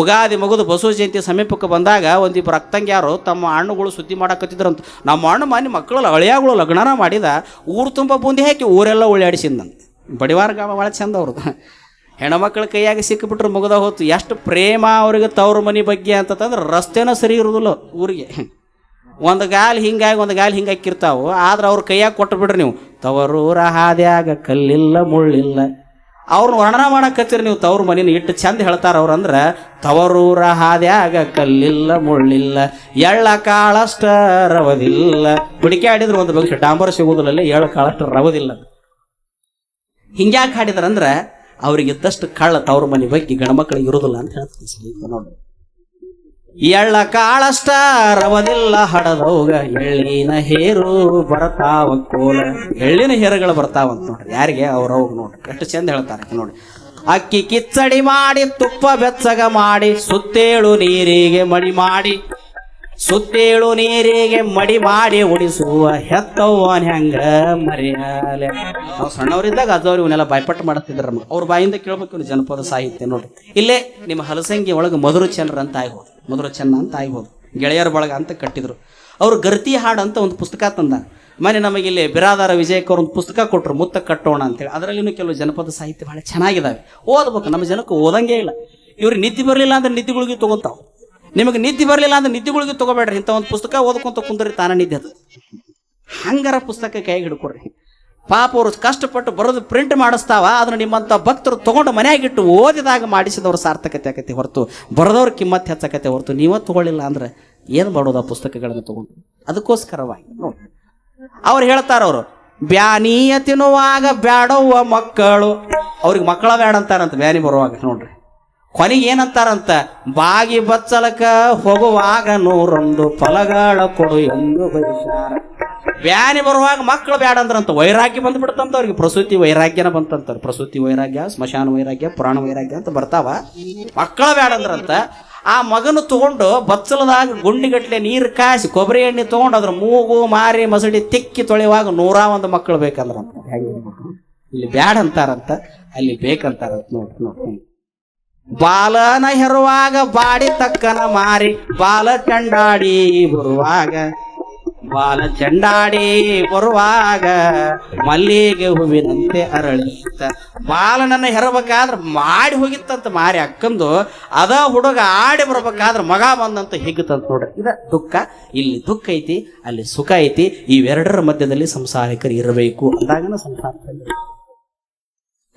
Speaker 1: ಉಗಾದಿ ಮಗುದು ಬಸವ ಜಯಂತಿ ಸಮೀಪಕ್ಕೆ ಬಂದಾಗ ಒಂದಿಬ್ಬರು ಯಾರು ತಮ್ಮ ಹಣ್ಣುಗಳು ಸುದ್ದಿ ಮಾಡಕತ್ತಿದ್ರಂತ. ನಮ್ಮ ಹಣ್ಣು ಮನೆ ಮಕ್ಕಳು ಅಳಿಯಾಗಳು ಲಗ್ನನ ಮಾಡಿದ ಊರು ತುಂಬ ಬೂಂದಿ ಹಾಕಿ ಊರೆಲ್ಲ ಉಳ್ಳಾಡಿಸಿದಂತ ಬಡಿವಾರ ಗಾಮ ಭಾಳ ಚಂದ ಅವ್ರದ್ದು ಹೆಣ್ಮಕ್ಳ ಕೈಯಾಗಿ ಸಿಕ್ಕಿಬಿಟ್ರೆ ಮುಗ್ದ ಹೋತು. ಎಷ್ಟು ಪ್ರೇಮ ಅವ್ರಿಗೆ ತವ್ರ ಮನೆ ಬಗ್ಗೆ ಅಂತಂದ್ರೆ ರಸ್ತೆನೂ ಸರಿ ಇರೋದಿಲ್ಲ ಊರಿಗೆ. ಒಂದು ಗಾಲಿ ಹಿಂಗಾಗಿ ಒಂದು ಗಾಲಿ ಹಿಂಗಾಕಿರ್ತಾವೆ ಆದ್ರೆ ಅವ್ರ ಕೈಯಾಗಿ ಕೊಟ್ಟು ಬಿಡ್ರಿ ನೀವು. ತವರೂರ ಹಾದ್ಯಾಗ ಕಲ್ಲಿಲ್ಲ ಮುಳ್ಳಿಲ್ಲ. ಅವ್ರನ್ನ ವರ್ಣನ ಮಾಡಕತ್ತೀರಿ ನೀವು ತವ್ರ ಮನೇನ ಇಟ್ಟು ಚಂದ ಹೇಳ್ತಾರ ಅವ್ರಂದ್ರ ತವರೂರ ಹಾದ್ಯಾಗ ಕಲ್ಲಿಲ್ಲ, ಮುಳ್ಳಿಲ್ಲ, ಎಳ್ಳ ಕಾಳಷ್ಟ ರವದಿಲ್ಲ. ಹುಡುಕಿ ಆಡಿದ್ರು ಒಂದು ಬಗ್ಗೆ ಡಾಂಬರ್ ಸಿಗುವುದಿಲ್ಲ ಎಳ್ಳ ಕಾಳಷ್ಟು ರವದಿಲ್ಲ. ಹಿಂಗ್ಯಾಕೆ ಹಾಡಿದ್ರಂದ್ರೆ, ಅವ್ರಿಗೆ ಇದ್ದಷ್ಟು ಕಳ್ಳ ತವ್ರ ಮನೆ ಬಗ್ಗೆ ಗಣಮಕ್ಕಳಿಗೆ ಇರೋದಿಲ್ಲ ಅಂತ ಹೇಳ್ತೀನಿ ನೋಡಿ ಎಳ್ಳ ಕಾಳಷ್ಟ ರವದಿಲ್ಲ ಹಡದೋಗ ಎಳ್ಳಿನ ಹೇರು ಬರ್ತಾವ ಕೋಲ. ಎಳ್ಳಿನ ಹೇರುಗಳು ಬರ್ತಾವಂತ ನೋಡ್ರಿ. ಯಾರಿಗೆ? ಅವ್ರವ್ಗ ನೋಡ್ರಿ. ಎಷ್ಟು ಚಂದ ಹೇಳ್ತಾರೆ ನೋಡಿ. ಅಕ್ಕಿ ಕಿಚ್ಚಡಿ ಮಾಡಿ, ತುಪ್ಪ ಬೆಚ್ಚಗ ಮಾಡಿ, ಸುತ್ತೇಳು ನೀರಿಗೆ ಮಡಿ ಮಾಡಿ, ಸುತ್ತೇಳು ನೀರಿಗೆ ಮಡಿ ಮಾಡಿ ಉಡಿಸುವ ಹೆತ್ತವನ್ ಹೆಂಗ ಮರ್ಯಾಲೆ. ನಾವು ಸಣ್ಣವರಿದ್ದಾಗ ಅದವ್ರು ಇವನ್ನೆಲ್ಲ ಬಾಯ್ಪಟ್ಟು ಮಾಡ್ತಿದ್ರು ಅವ್ರ ಬಾಯಿಂದ ಕೇಳ್ಬೇಕು ಜನಪದ ಸಾಹಿತ್ಯ ನೋಡ್ರಿ. ಇಲ್ಲೇ ನಿಮ್ಮ ಹಲಸಂಗಿ ಒಳಗೆ ಮಧುರ ಚಂದ್ರ ಅಂತ ಆಗ್ಬೋದು ಮಧುರ ಚೆನ್ನ ಅಂತ ಆಗ್ಬೋದು. ಗೆಳೆಯರ ಬಳಗ ಅಂತ ಕಟ್ಟಿದ್ರು. ಅವರು ಗರ್ತಿ ಹಾಡು ಅಂತ ಒಂದು ಪುಸ್ತಕ ತಂದ ಮನೆ ನಮಗಿಲ್ಲಿ ಬಿರಾದಾರ ವಿಜಯಕ್ಕೆ ಒಂದು ಪುಸ್ತಕ ಕೊಟ್ಟರು ಮುತ್ತ ಕಟ್ಟೋಣ ಅಂತೇಳಿ. ಅದರಲ್ಲಿನೂ ಕೆಲವು ಜನಪದ ಸಾಹಿತ್ಯ ಭಾಳ ಚೆನ್ನಾಗಿದ್ದಾವೆ ಓದ್ಬೇಕು, ನಮ್ಮ ಜನಕ್ಕೆ ಓದಂಗೇ ಇಲ್ಲ. ಇವ್ರಿಗೆ ನಿದ್ದೆ ಬರಲಿಲ್ಲ ಅಂದ್ರೆ ನಿದ್ದೆಗಳಿಗೆ ತೊಗೊತಾವೆ. ನಿಮಗೆ ನಿದ್ದೆ ಬರಲಿಲ್ಲ ಅಂದ್ರೆ ನಿದ್ದೆಗಳಿಗೆ ತಗೋಬೇಡ್ರಿ. ಇಂಥ ಒಂದು ಪುಸ್ತಕ ಓದ್ಕೊಂತ ಕುಂದ್ರಿ ತಾನ ನಿದ್ದೆ ಅದು. ಹಂಗಾರ ಪುಸ್ತಕ ಕೈಗೆ ಹಿಡ್ಕೊಡ್ರಿ. ಪಾಪ ಅವರು ಕಷ್ಟಪಟ್ಟು ಬರೋದು ಪ್ರಿಂಟ್ ಮಾಡಿಸ್ತಾವ ಅದನ್ನು ನಿಮ್ಮಂಥ ಭಕ್ತರು ತೊಗೊಂಡು ಮನೆಯಾಗಿಟ್ಟು ಓದಿದಾಗ ಮಾಡಿಸಿದವ್ರ ಸಾರ್ಥಕತೆ ಆಕತಿ ಹೊರತು. ಬರೆದವ್ರ ಕಿಮ್ಮತ್ ಹೆಚ್ಚಾಕತೆ ಹೊರತು. ನೀವೇ ತೊಗೊಳ್ಳಿಲ್ಲ ಅಂದ್ರೆ ಏನು ಮಾಡೋದು ಆ ಪುಸ್ತಕಗಳನ್ನು ತೊಗೊಂಡು? ಅದಕ್ಕೋಸ್ಕರವಾಗಿ, ನೋಡಿ. ಅವ್ರು ಹೇಳ್ತಾರ ಅವರು, ಬ್ಯಾನಿಯ ತಿನ್ನುವಾಗ ಬ್ಯಾಡವ್ವ ಮಕ್ಕಳು. ಅವ್ರಿಗೆ ಮಕ್ಕಳ ಬ್ಯಾಡ ಅಂತಾರಂತ, ಬ್ಯಾನಿ ಬರುವಾಗ, ನೋಡ್ರಿ. ಕೊನೆಗೆ ಏನಂತಾರಂತ, ಬಾಗಿ ಬಚ್ಚಲಕ ಹೋಗುವಾಗ ನೂರೊಂದು ಫಲಗಳ ಕೊಡು ಎಂದು ಬಯಸಾರ ಬ್ಯಾನಿ ಬರುವಾಗ ಮಕ್ಕಳು ಬೇಡ ಅಂದ್ರಂತ ವೈರಾಗ್ಯ ಬಂದ್ಬಿಡ್ತಂತ ಅವ್ರಿಗೆ ಪ್ರಸೂತಿ ವೈರಾಗ್ಯನ ಬಂತಂತಾರೆ ಪ್ರಸೂತಿ ವೈರಾಗ್ಯ, ಸ್ಮಶಾನ ವೈರಾಗ್ಯ, ಪುರಾಣ ವೈರಾಗ್ಯ ಅಂತ ಬರ್ತಾವ. ಮಕ್ಕಳ ಬೇಡ ಅಂದ್ರಂತ ಆ ಮಗನ ತಗೊಂಡು ಬಚ್ಚಲದಾಗ ಗುಂಡಿಗಟ್ಲೆ ನೀರು ಕಾಯಿಸಿ ಕೊಬ್ಬರಿ ಎಣ್ಣೆ ತಗೊಂಡು ಅದ್ರ ಮೂಗು, ಮಾರಿ, ಮಸಡಿ ತಿಕ್ಕಿ ತೊಳೆಯುವಾಗ ನೂರ ಒಂದು ಮಕ್ಕಳು ಬೇಕಂದ್ರಂತ ಇಲ್ಲಿ ಬ್ಯಾಡ ಅಂತಾರಂತ, ಅಲ್ಲಿ ಬೇಕಂತಾರಂತ ನೋಡಿ ನೋಡಿ. ಬಾಲನ ಹೆರುವಾಗ ಬಾಡಿ ತಕ್ಕನ ಮಾರಿ, ಬಾಲ ಚಂಡಾಡಿ ಬರುವಾಗ ಬಾಲ ಚೆಂಡಾಡಿ ಬರುವಾಗ ಮಲ್ಲಿಗೆ ಹೂವಿನಂತೆ ಅರಳಿತ್ತ. ಬಾಲನನ್ನ ಹೆರಬೇಕಾದ್ರೆ ಮಾಡಿ ಹೋಗಿತ್ತಂತ ಮಾರಿ ಅಕ್ಕಂದು, ಅದ ಹುಡುಗ ಆಡಿ ಬರ್ಬೇಕಾದ್ರೆ ಮಗ ಬಂದಂತ ಹಿಗ್ಗುತ್ತಂತ ನೋಡ್ರಿ. ಇದ ದುಃಖ. ಇಲ್ಲಿ ದುಃಖ ಐತಿ, ಅಲ್ಲಿ ಸುಖ ಐತಿ. ಇವೆರಡರ ಮಧ್ಯದಲ್ಲಿ ಸಂಸಾರಿಕರು ಇರಬೇಕು ಅಂದಾಗನ ಸಂಸಾರ.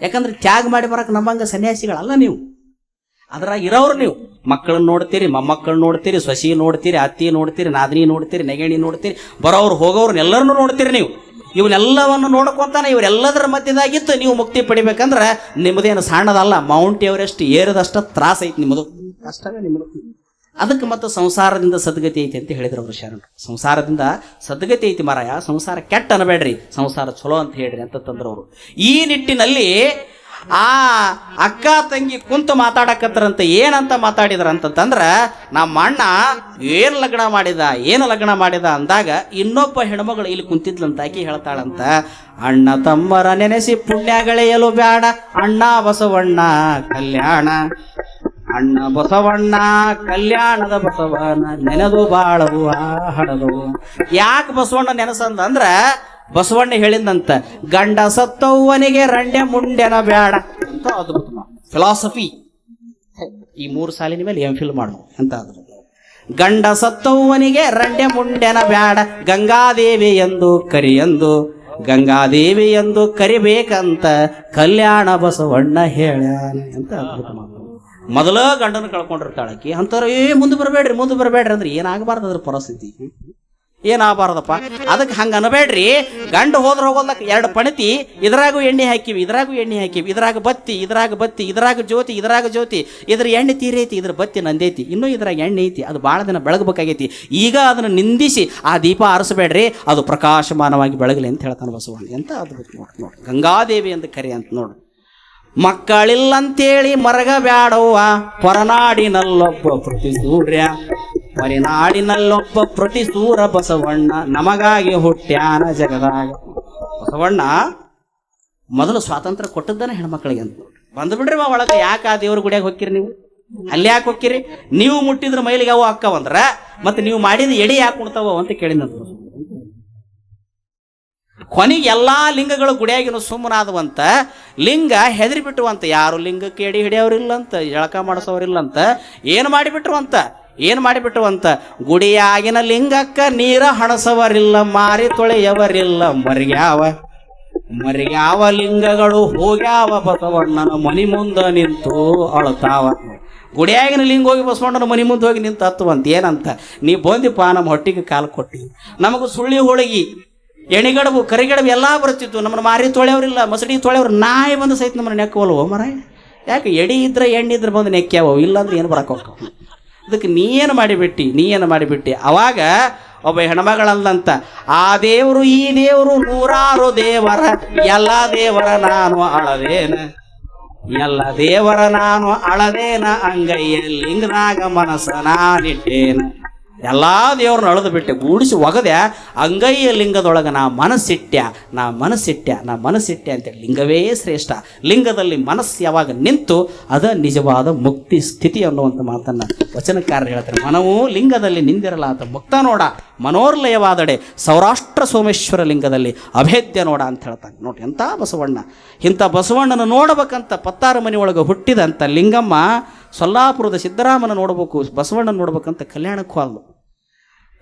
Speaker 1: ಯಾಕಂದ್ರೆ ತ್ಯಾಗ ಮಾಡಿ ಬರಕ್ ನಮ್ಮಂಗ ಸನ್ಯಾಸಿಗಳಲ್ಲ ನೀವು. ಅದ್ರಾಗ ಇರೋರು ನೀವು. ಮಕ್ಕಳನ್ನ ನೋಡ್ತೀರಿ ಮೊಮ್ಮಕ್ಕಳನ್ನ ನೋಡ್ತೀರಿ, ಸೊಸಿ ನೋಡ್ತೀರಿ, ಅತ್ತಿ ನೋಡ್ತೀರಿ, ನಾದಿನಿ ನೋಡ್ತೀರಿ, ನೆಗಣಿ ನೋಡ್ತೀರಿ ಬರೋರು ಹೋಗೋರ್ನೆಲ್ಲರನ್ನೂ ನೋಡ್ತೀರಿ ನೀವು. ಇವನ್ನೆಲ್ಲವನ್ನು ನೋಡ್ಕೊತಾನೆ ಇವರೆಲ್ಲದರ ಮಧ್ಯದಾಗಿತ್ತು ನೀವು ಮುಕ್ತಿ ಪಡಿಬೇಕಂದ್ರೆ ನಿಮ್ಮದೇನು ಸಣ್ಣದಲ್ಲ ಮೌಂಟ್ ಎವರೆಸ್ಟ್ ಏರದಷ್ಟ ತ್ರಾಸ ಐತಿ ನಿಮ್ಮದು. ಕಷ್ಟವೇ ನಿಮ್ಮದು. ಅದಕ್ಕೆ ಮತ್ತು ಸಂಸಾರದಿಂದ ಸದ್ಗತಿ ಐತಿ ಅಂತ ಹೇಳಿದ್ರು ಅವರು ಶರಣರು. ಸಂಸಾರದಿಂದ ಸದ್ಗತಿ ಐತಿ ಮಾರಾಯ, ಸಂಸಾರ ಕೆಟ್ಟ ಅನ್ಬೇಡ್ರಿ, ಸಂಸಾರ ಚಲೋ ಅಂತ ಹೇಳ್ರಿ ಅಂತ ತಂದ್ರು ಈ ನಿಟ್ಟಿನಲ್ಲಿ ಆ ಅಕ್ಕ ತಂಗಿ ಕುಂತು ಮಾತಾಡಕತ್ತರಂತ, ಏನಂತ ಮಾತಾಡಿದ್ರ ಅಂತಂದ್ರ ನಮ್ಮ ಅಣ್ಣ ಏನು ಲಗ್ನ ಮಾಡಿದ, ಏನು ಲಗ್ನ ಮಾಡಿದ ಅಂದಾಗ ಇನ್ನೊಬ್ಬ ಹೆಣ್ಮಗಳು ಇಲ್ಲಿ ಕುಂತಿದ್ಲಂತ ಆಕಿ ಹೇಳ್ತಾಳಂತ, ಅಣ್ಣ ತಮ್ಮರ ನೆನೆಸಿ ಪುಣ್ಯಗಳೆಯಲು ಬ್ಯಾಡ, ಅಣ್ಣ ಬಸವಣ್ಣ ಕಲ್ಯಾಣ, ಅಣ್ಣ ಬಸವಣ್ಣ ಕಲ್ಯಾಣದ ಬಸವಣ್ಣ ನೆನೆದು ಬಾಳವು ಹಡದು. ಯಾಕೆ ಬಸವಣ್ಣ ನೆನಸಂದ ಅಂದ್ರ ಬಸವಣ್ಣ ಹೇಳಿದಂತ, ಗಂಡ ಸತ್ತವ್ವನಿಗೆ ರಂಡೆ ಮುಂಡೆನ ಬೇಡ. ಅಂತ ಅದ್ಭುತ ಫಿಲಾಸಫಿ ಈ ಮೂರು ಸಾಲಿನ ಮೇಲೆ ಎಂ ಫಿಲ್ ಮಾಡು ಅಂತ ಅದ್ಭುತ. ಗಂಡ ಸತ್ತವ್ವನಿಗೆ ರಂಡೆ ಮುಂಡೆನ ಬೇಡ. ಗಂಗಾದೇವಿ ಎಂದು ಕರಿಯಂದು, ಗಂಗಾದೇವಿ ಎಂದು ಕರಿಬೇಕಂತ ಕಲ್ಯಾಣ ಬಸವಣ್ಣ ಹೇಳ್ಯಾನ. ಅಂತ ಅದ್ಭುತ ಮೊದಲ ಗಂಡನ ಕಳ್ಕೊಂಡಿರ್ತಾಳಕ್ಕಿ ಅಂತಾರ ಏ, ಮುಂದೆ ಬರಬೇಡ್ರಿ ಮುಂದೆ ಬರಬೇಡ್ರಿ ಅಂದ್ರೆ ಏನಾಗಬಾರ್ದು ಅದ್ರ ಪರಿಸ್ಥಿತಿ? ಏನಾಗಬಾರ್ದಪ್ಪ? ಅದಕ್ಕೆ ಹಂಗೆ ಅನ್ಬೇಡ್ರಿ. ಗಂಡು ಹೋದ್ರೆ ಹೋಗೋದಕ್ಕೆ ಎರಡು ಪಣತಿ, ಇದ್ರಾಗೂ ಎಣ್ಣೆ ಹಾಕಿವಿ, ಇದ್ರಾಗೂ ಎಣ್ಣೆ ಹಾಕಿವಿ, ಇದ್ರಾಗ ಬತ್ತಿ ಇದ್ರಾಗ ಬತ್ತಿ, ಇದ್ರಾಗ ಜ್ಯೋತಿ ಇದ್ರಾಗ ಜ್ಯೋತಿ, ಇದ್ರ ಎಣ್ಣೆ ತೀರೈತಿ, ಇದ್ರ ಬತ್ತಿ ನಂದೈತಿ, ಇನ್ನೂ ಇದ್ರಾಗ ಎಣ್ಣೆ ಐತಿ, ಅದು ಭಾಳ ದಿನ ಬೆಳಗಬೇಕಾಗೈತಿ. ಈಗ ಅದನ್ನು ನಿಂದಿಸಿ ಆ ದೀಪ ಆರಿಸಬೇಡ್ರಿ, ಅದು ಪ್ರಕಾಶಮಾನವಾಗಿ ಬೆಳಗಲಿ ಅಂತ ಹೇಳ್ತಾನೆ ಬಸವಣ್ಣ. ಎಂತ ಅದ್ಭುತ ನೋಡಿ ನೋಡಿ, ಗಂಗಾದೇವಿ ಅಂತ ಕರೆ ಅಂತ ನೋಡು. ಮಕ್ಕಳಿಲ್ಲಂತೇಳಿ ಮರಗ ಬ್ಯಾಡವ್ವ ಹೊರನಾಡಿನಲ್ಲೊಬ್ಬ ಪ್ರತಿ ಮರಿನಾಡಿನಲ್ಲೊಬ್ಬ ಪ್ರತಿ ಸೂರ ಬಸವಣ್ಣ ನಮಗಾಗಿ ಹುಟ್ಟ್ಯಾನ ಜಗದಾಗ. ಬಸವಣ್ಣ ಮೊದಲು ಸ್ವಾತಂತ್ರ್ಯ ಕೊಟ್ಟದ್ದಾನೆ ಹೆಣ್ಮಕ್ಳಿಗೆ ಅಂತ. ಬಂದು ಬಿಡ್ರಿ ಮಾ ಒಳಗೆ, ಯಾಕೆ ಆ ದೇವ್ರ ಗುಡಿಯಾಗ ಹೊಕ್ಕಿರಿ ನೀವು? ಅಲ್ಲಿ ಯಾಕೆ ಹೋಗ್ಕಿರಿ ನೀವು ಮುಟ್ಟಿದ್ರ ಮೈಲಿಗೆ ಅವು ಅಕ್ಕವಂದ್ರ ಮತ್ತೆ ನೀವು ಮಾಡಿದ ಎಡಿ ಯಾಕೆ ಉಣ್ತಾವ ಅಂತ ಕೇಳಿದಂತ ಕೊನೆಗೆ ಎಲ್ಲಾ ಲಿಂಗಗಳು ಗುಡಿಯಾಗಿನ ಸುಮ್ಮನಾದವಂತ, ಲಿಂಗ ಹೆದರಿ ಬಿಟ್ಟುವಂತ ಯಾರು ಲಿಂಗಕ್ಕೆ ಎಡಿ ಹಿಡಿಯೋರಿಲ್ಲಂತ ಜಳಕ ಮಾಡಿಸೋರಿಲ್ಲಂತ, ಏನು ಮಾಡಿಬಿಟ್ರು ಅಂತ ಏನು ಮಾಡಿಬಿಟ್ಟು ಅಂತ? ಗುಡಿಯಾಗಿನ ಲಿಂಗಕ್ಕ ನೀರ ಹಣಸವರಿಲ್ಲ, ಮಾರಿ ತೊಳೆಯವರಿಲ್ಲ, ಮರಿಗ್ಯಾವ. ಮರ್ಯಾವ ಲಿಂಗಗಳು, ಹೋಗ್ಯಾವ ಬಸವಣ್ಣನ ಮನಿ ಮುಂದ ನಿಂತು ಅಳತಾವ. ಗುಡಿಯಾಗಿನ ಲಿಂಗ ಹೋಗಿ ಬಸವಣ್ಣನ ಮನಿ ಮುಂದೆ ಹೋಗಿ ನಿಂತು ಹತ್ತುವಂತ ಏನಂತ? ನೀ ಬಂದಿಪ್ಪ, ನಮ್ಮ ಹೊಟ್ಟಿಗೆ ಕಾಲು ಕೊಟ್ಟಿ. ನಮಗೂ ಸುಳ್ಳಿ ಹೋಳಿಗಿ, ಎಣಿಗಡಬು, ಕರಿಗಡಬು ಎಲ್ಲ ಬರ್ತಿತ್ತು. ನಮ್ಮನ್ನ ಮಾರಿ ತೊಳೆಯವ್ರಿಲ್ಲ, ಮಸಡಿ ತೊಳೆಯವ್ರು ನಾಯಿ ಬಂದು ಸಹಿತ ನಮ್ಮನ್ನ ನೆಕ್ಕವಲ್ವೋ ಮರ ಯಾಕೆ ಎಡಿ ಇದ್ರೆ ಎಣ್ಣಿದ್ರೆ ಬಂದು ನೆಕ್ಕ್ಯಾವ? ಇಲ್ಲಾಂದ್ರೆ ಏನು ಬರಕ್ಕೆ ಅದಕ್ಕೆ ನೀ ಏನು ಮಾಡಿಬಿಟ್ಟಿ ನೀ ಏನು ಮಾಡಿಬಿಟ್ಟಿ. ಅವಾಗ ಒಬ್ಬ ಹೆಣ್ಮಗಳಲ್ಲಂತ, ಆ ದೇವರು, ಈ ದೇವರು ನೂರಾರು ದೇವರ, ಎಲ್ಲ ದೇವರ ನಾನು ಅಳದೇನ ಎಲ್ಲ ದೇವರ ನಾನು ಅಳದೇನ ಅಂಗೈಯ ಲಿಂಗದಾಗ ಮನಸ್ಸ ನಾನಿಟ್ಟೇನ? ಎಲ್ಲಾ ದೇವ್ರನ್ನ ಅಳದು ಬಿಟ್ಟೆ ಗೂಡಿಸಿ ಒಗದೆ ಅಂಗೈಯ ಲಿಂಗದೊಳಗೆ ನಾ ಮನಸ್ಸಿಟ್ಟ್ಯ ನಾ ಮನಸ್ಸಿಟ್ಟ್ಯ ನಾ ಮನಸ್ಸಿಟ್ಟ್ಯ ಅಂತೇಳಿ ಲಿಂಗವೇ ಶ್ರೇಷ್ಠ. ಲಿಂಗದಲ್ಲಿ ಮನಸ್ಸು ಯಾವಾಗ ನಿಂತು ಅದ ನಿಜವಾದ ಮುಕ್ತಿ ಸ್ಥಿತಿ ಅನ್ನುವಂಥ ಮಾತನ್ನ ವಚನಕಾರರು ಹೇಳ್ತಾರೆ. ಮನವು ಲಿಂಗದಲ್ಲಿ ನಿಂದಿರಲಾತ ಮುಕ್ತ ನೋಡ, ಮನೋರ್ಲಯವಾದಡೆ ಸೌರಾಷ್ಟ್ರ ಸೋಮೇಶ್ವರ ಲಿಂಗದಲ್ಲಿ ಅಭೇದ್ಯ ನೋಡ ಅಂತ ಹೇಳ್ತಾನೆ. ನೋಡಿ ಎಂಥ ಬಸವಣ್ಣ. ಇಂಥ ಬಸವಣ್ಣನ ನೋಡಬೇಕಂತ ಪತ್ತಾರ ಮನೆ ಒಳಗೆ ಹುಟ್ಟಿದಂಥ ಲಿಂಗಮ್ಮ ಸೊಲ್ಲಾಪುರದ ಸಿದ್ದರಾಮನ ನೋಡಬೇಕು, ಬಸವಣ್ಣನ ನೋಡ್ಬೇಕಂತ ಕಲ್ಯಾಣಕ್ಕೆ ಹೋದ್ಲು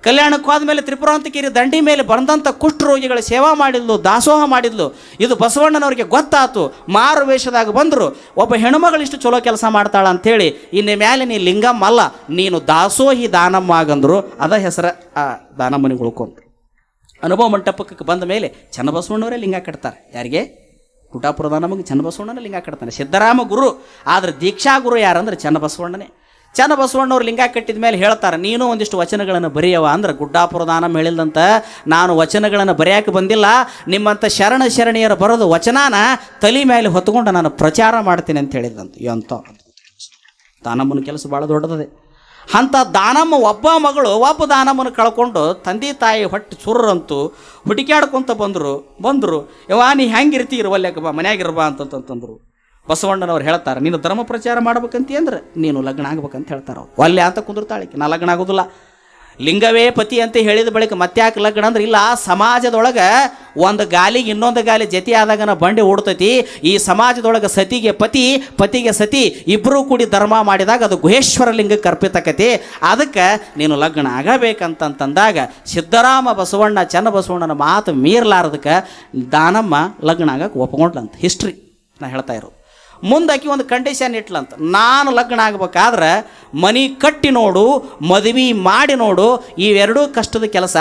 Speaker 1: ಕಲ್ಯಾಣಕ್ಕೂ ಆದಮೇಲೆ ತ್ರಿಪುರಾಂತಕೇರಿ ದಂಡಿ ಮೇಲೆ ಬಂದಂಥ ಕುಷ್ಠರೋಗಿಗಳ ಸೇವಾ ಮಾಡಿದ್ಲು, ದಾಸೋಹ ಮಾಡಿದ್ಲು. ಇದು ಬಸವಣ್ಣನವ್ರಿಗೆ ಗೊತ್ತಾತು. ಮಾರು ವೇಷದಾಗ ಬಂದರು. ಒಬ್ಬ ಹೆಣ್ಮಗಳು ಇಷ್ಟು ಚಲೋ ಕೆಲಸ ಮಾಡ್ತಾಳ ಅಂತೇಳಿ, ಇನ್ನು ಮೇಲೆ ನೀ ಲಿಂಗಮ್ಮ ಅಲ್ಲ, ನೀನು ದಾಸೋಹಿ ದಾನಮ್ಮ ಆಗಂದ್ರು. ಅದ ಹೆಸರ ಆ ದಾನಮ್ಮನಿಗೆ ಉಳ್ಕೊಂಡ್ರು. ಅನುಭವ ಮಂಟಪಕ್ಕೆ ಬಂದ ಮೇಲೆ ಚನ್ನಬಸವಣ್ಣವರೇ ಲಿಂಗ ಕಟ್ತಾರೆ. ಯಾರಿಗೆ? ಕುಟಾಪುರದ ನಮಗೆ ಚನ್ನಬಸವಣ್ಣನ ಲಿಂಗ ಕಟ್ತಾನೆ. ಸಿದ್ದರಾಮ ಗುರು, ಆದ್ರೆ ದೀಕ್ಷಾ ಗುರು ಯಾರಂದ್ರೆ ಚನ್ನಬಸವಣ್ಣನೇ. ಚನ್ನಬಸವಣ್ಣವ್ರು ಲಿಂಗ ಕಟ್ಟಿದ ಮೇಲೆ ಹೇಳ್ತಾರೆ, ನೀನು ಒಂದಿಷ್ಟು ವಚನಗಳನ್ನು ಬರೆಯವ ಅಂದ್ರೆ ಗುಡ್ಡಾಪುರದಾನ ಹೇಳಿದಂತ ನಾನು ವಚನಗಳನ್ನು ಬರೆಯಕ್ಕೆ ಬಂದಿಲ್ಲ. ನಿಮ್ಮಂಥ ಶರಣ ಶರಣಿಯರು ಬರೋದು ವಚನಾನ ತಲೆ ಮೇಲೆ ಹೊತ್ಕೊಂಡು ನಾನು ಪ್ರಚಾರ ಮಾಡ್ತೀನಿ ಅಂತ ಹೇಳಿದಂತ ಎಂತ? ತಾನಮ್ಮನ ಕೆಲಸ ಭಾಳ ದೊಡ್ಡದದೆ. ಅಂಥ ದಾನಮ್ಮ ಒಬ್ಬ ಮಗಳು ಒಬ್ಬ ದಾನಮ್ಮನ ಕಳ್ಕೊಂಡು ತಂದೆ ತಾಯಿ ಹೊಟ್ಟೆ ಸುರ್ರಂತು ಹುಡುಕ್ಯಾಡ್ಕೊಂತ ಬಂದರು ಬಂದರು ಯವಾ ನೀ ಹೆಂಗಿರ್ತೀರ ಒಲ್ಲೆಕ ಬಾ ಮನ್ಯಾಗಿರ್ಬಾ ಅಂತಂತಂದ್ರು ಬಸವಣ್ಣನವ್ರು ಹೇಳ್ತಾರೆ, ನೀನು ಧರ್ಮ ಪ್ರಚಾರ ಮಾಡ್ಬೇಕಂತಿ ಅಂದ್ರೆ ನೀನು ಲಗ್ನ ಆಗ್ಬೇಕಂತ ಹೇಳ್ತಾರೆ ಅವ್ರು ಒಲ್ಲೆ ಅಂತ ಕುಂದಿರ್ತಾಳೆ ನಾ ಲಗ್ನ ಆಗೋದಿಲ್ಲ. ಲಿಂಗವೇ ಪತಿ ಅಂತ ಹೇಳಿದ ಬಳಿಕ ಮತ್ತ್ಯಾಕೆ ಲಗ್ನ ಅಂದ್ರೆ ಇಲ್ಲ ಸಮಾಜದೊಳಗೆ ಒಂದು ಗಾಲಿಗೆ ಇನ್ನೊಂದು ಗಾಲಿ ಜತಿ ಆದಾಗನ ಬಂಡಿ ಓಡ್ತೈತಿ. ಈ ಸಮಾಜದೊಳಗೆ ಸತಿಗೆ ಪತಿ, ಪತಿಗೆ ಸತಿ ಇಬ್ಬರೂ ಕೂಡಿ ಧರ್ಮ ಮಾಡಿದಾಗ ಅದು ಗುಹೇಶ್ವರ ಲಿಂಗಕ್ಕೆ ಅರ್ಪಿತಕತಿ ಅದಕ್ಕೆ ನೀನು ಲಗ್ನ ಆಗಬೇಕಂತಂತಂದಾಗ ಸಿದ್ದರಾಮ ಬಸವಣ್ಣ ಚನ್ನಬಸವಣ್ಣನ ಮಾತು ಮೀರ್ಲಾರ್ದಕ್ಕೆ ದಾನಮ್ಮ ಲಗ್ನ ಆಗಕ್ಕೆ ಒಪ್ಕೊಂಡ್ಲಂತ. ಹಿಸ್ಟ್ರಿ ನಾನು ಹೇಳ್ತಾ ಇರೋದು. ಮುಂದಾಕಿ ಒಂದು ಕಂಡೀಷನ್ ಇಟ್ಲಂತ. ನಾನು ಲಗ್ನ ಆಗ್ಬೇಕಾದ್ರೆ ಮನಿ ಕಟ್ಟಿ ನೋಡು, ಮದುವೆ ಮಾಡಿ ನೋಡು ಇವೆರಡೂ ಕಷ್ಟದ ಕೆಲಸ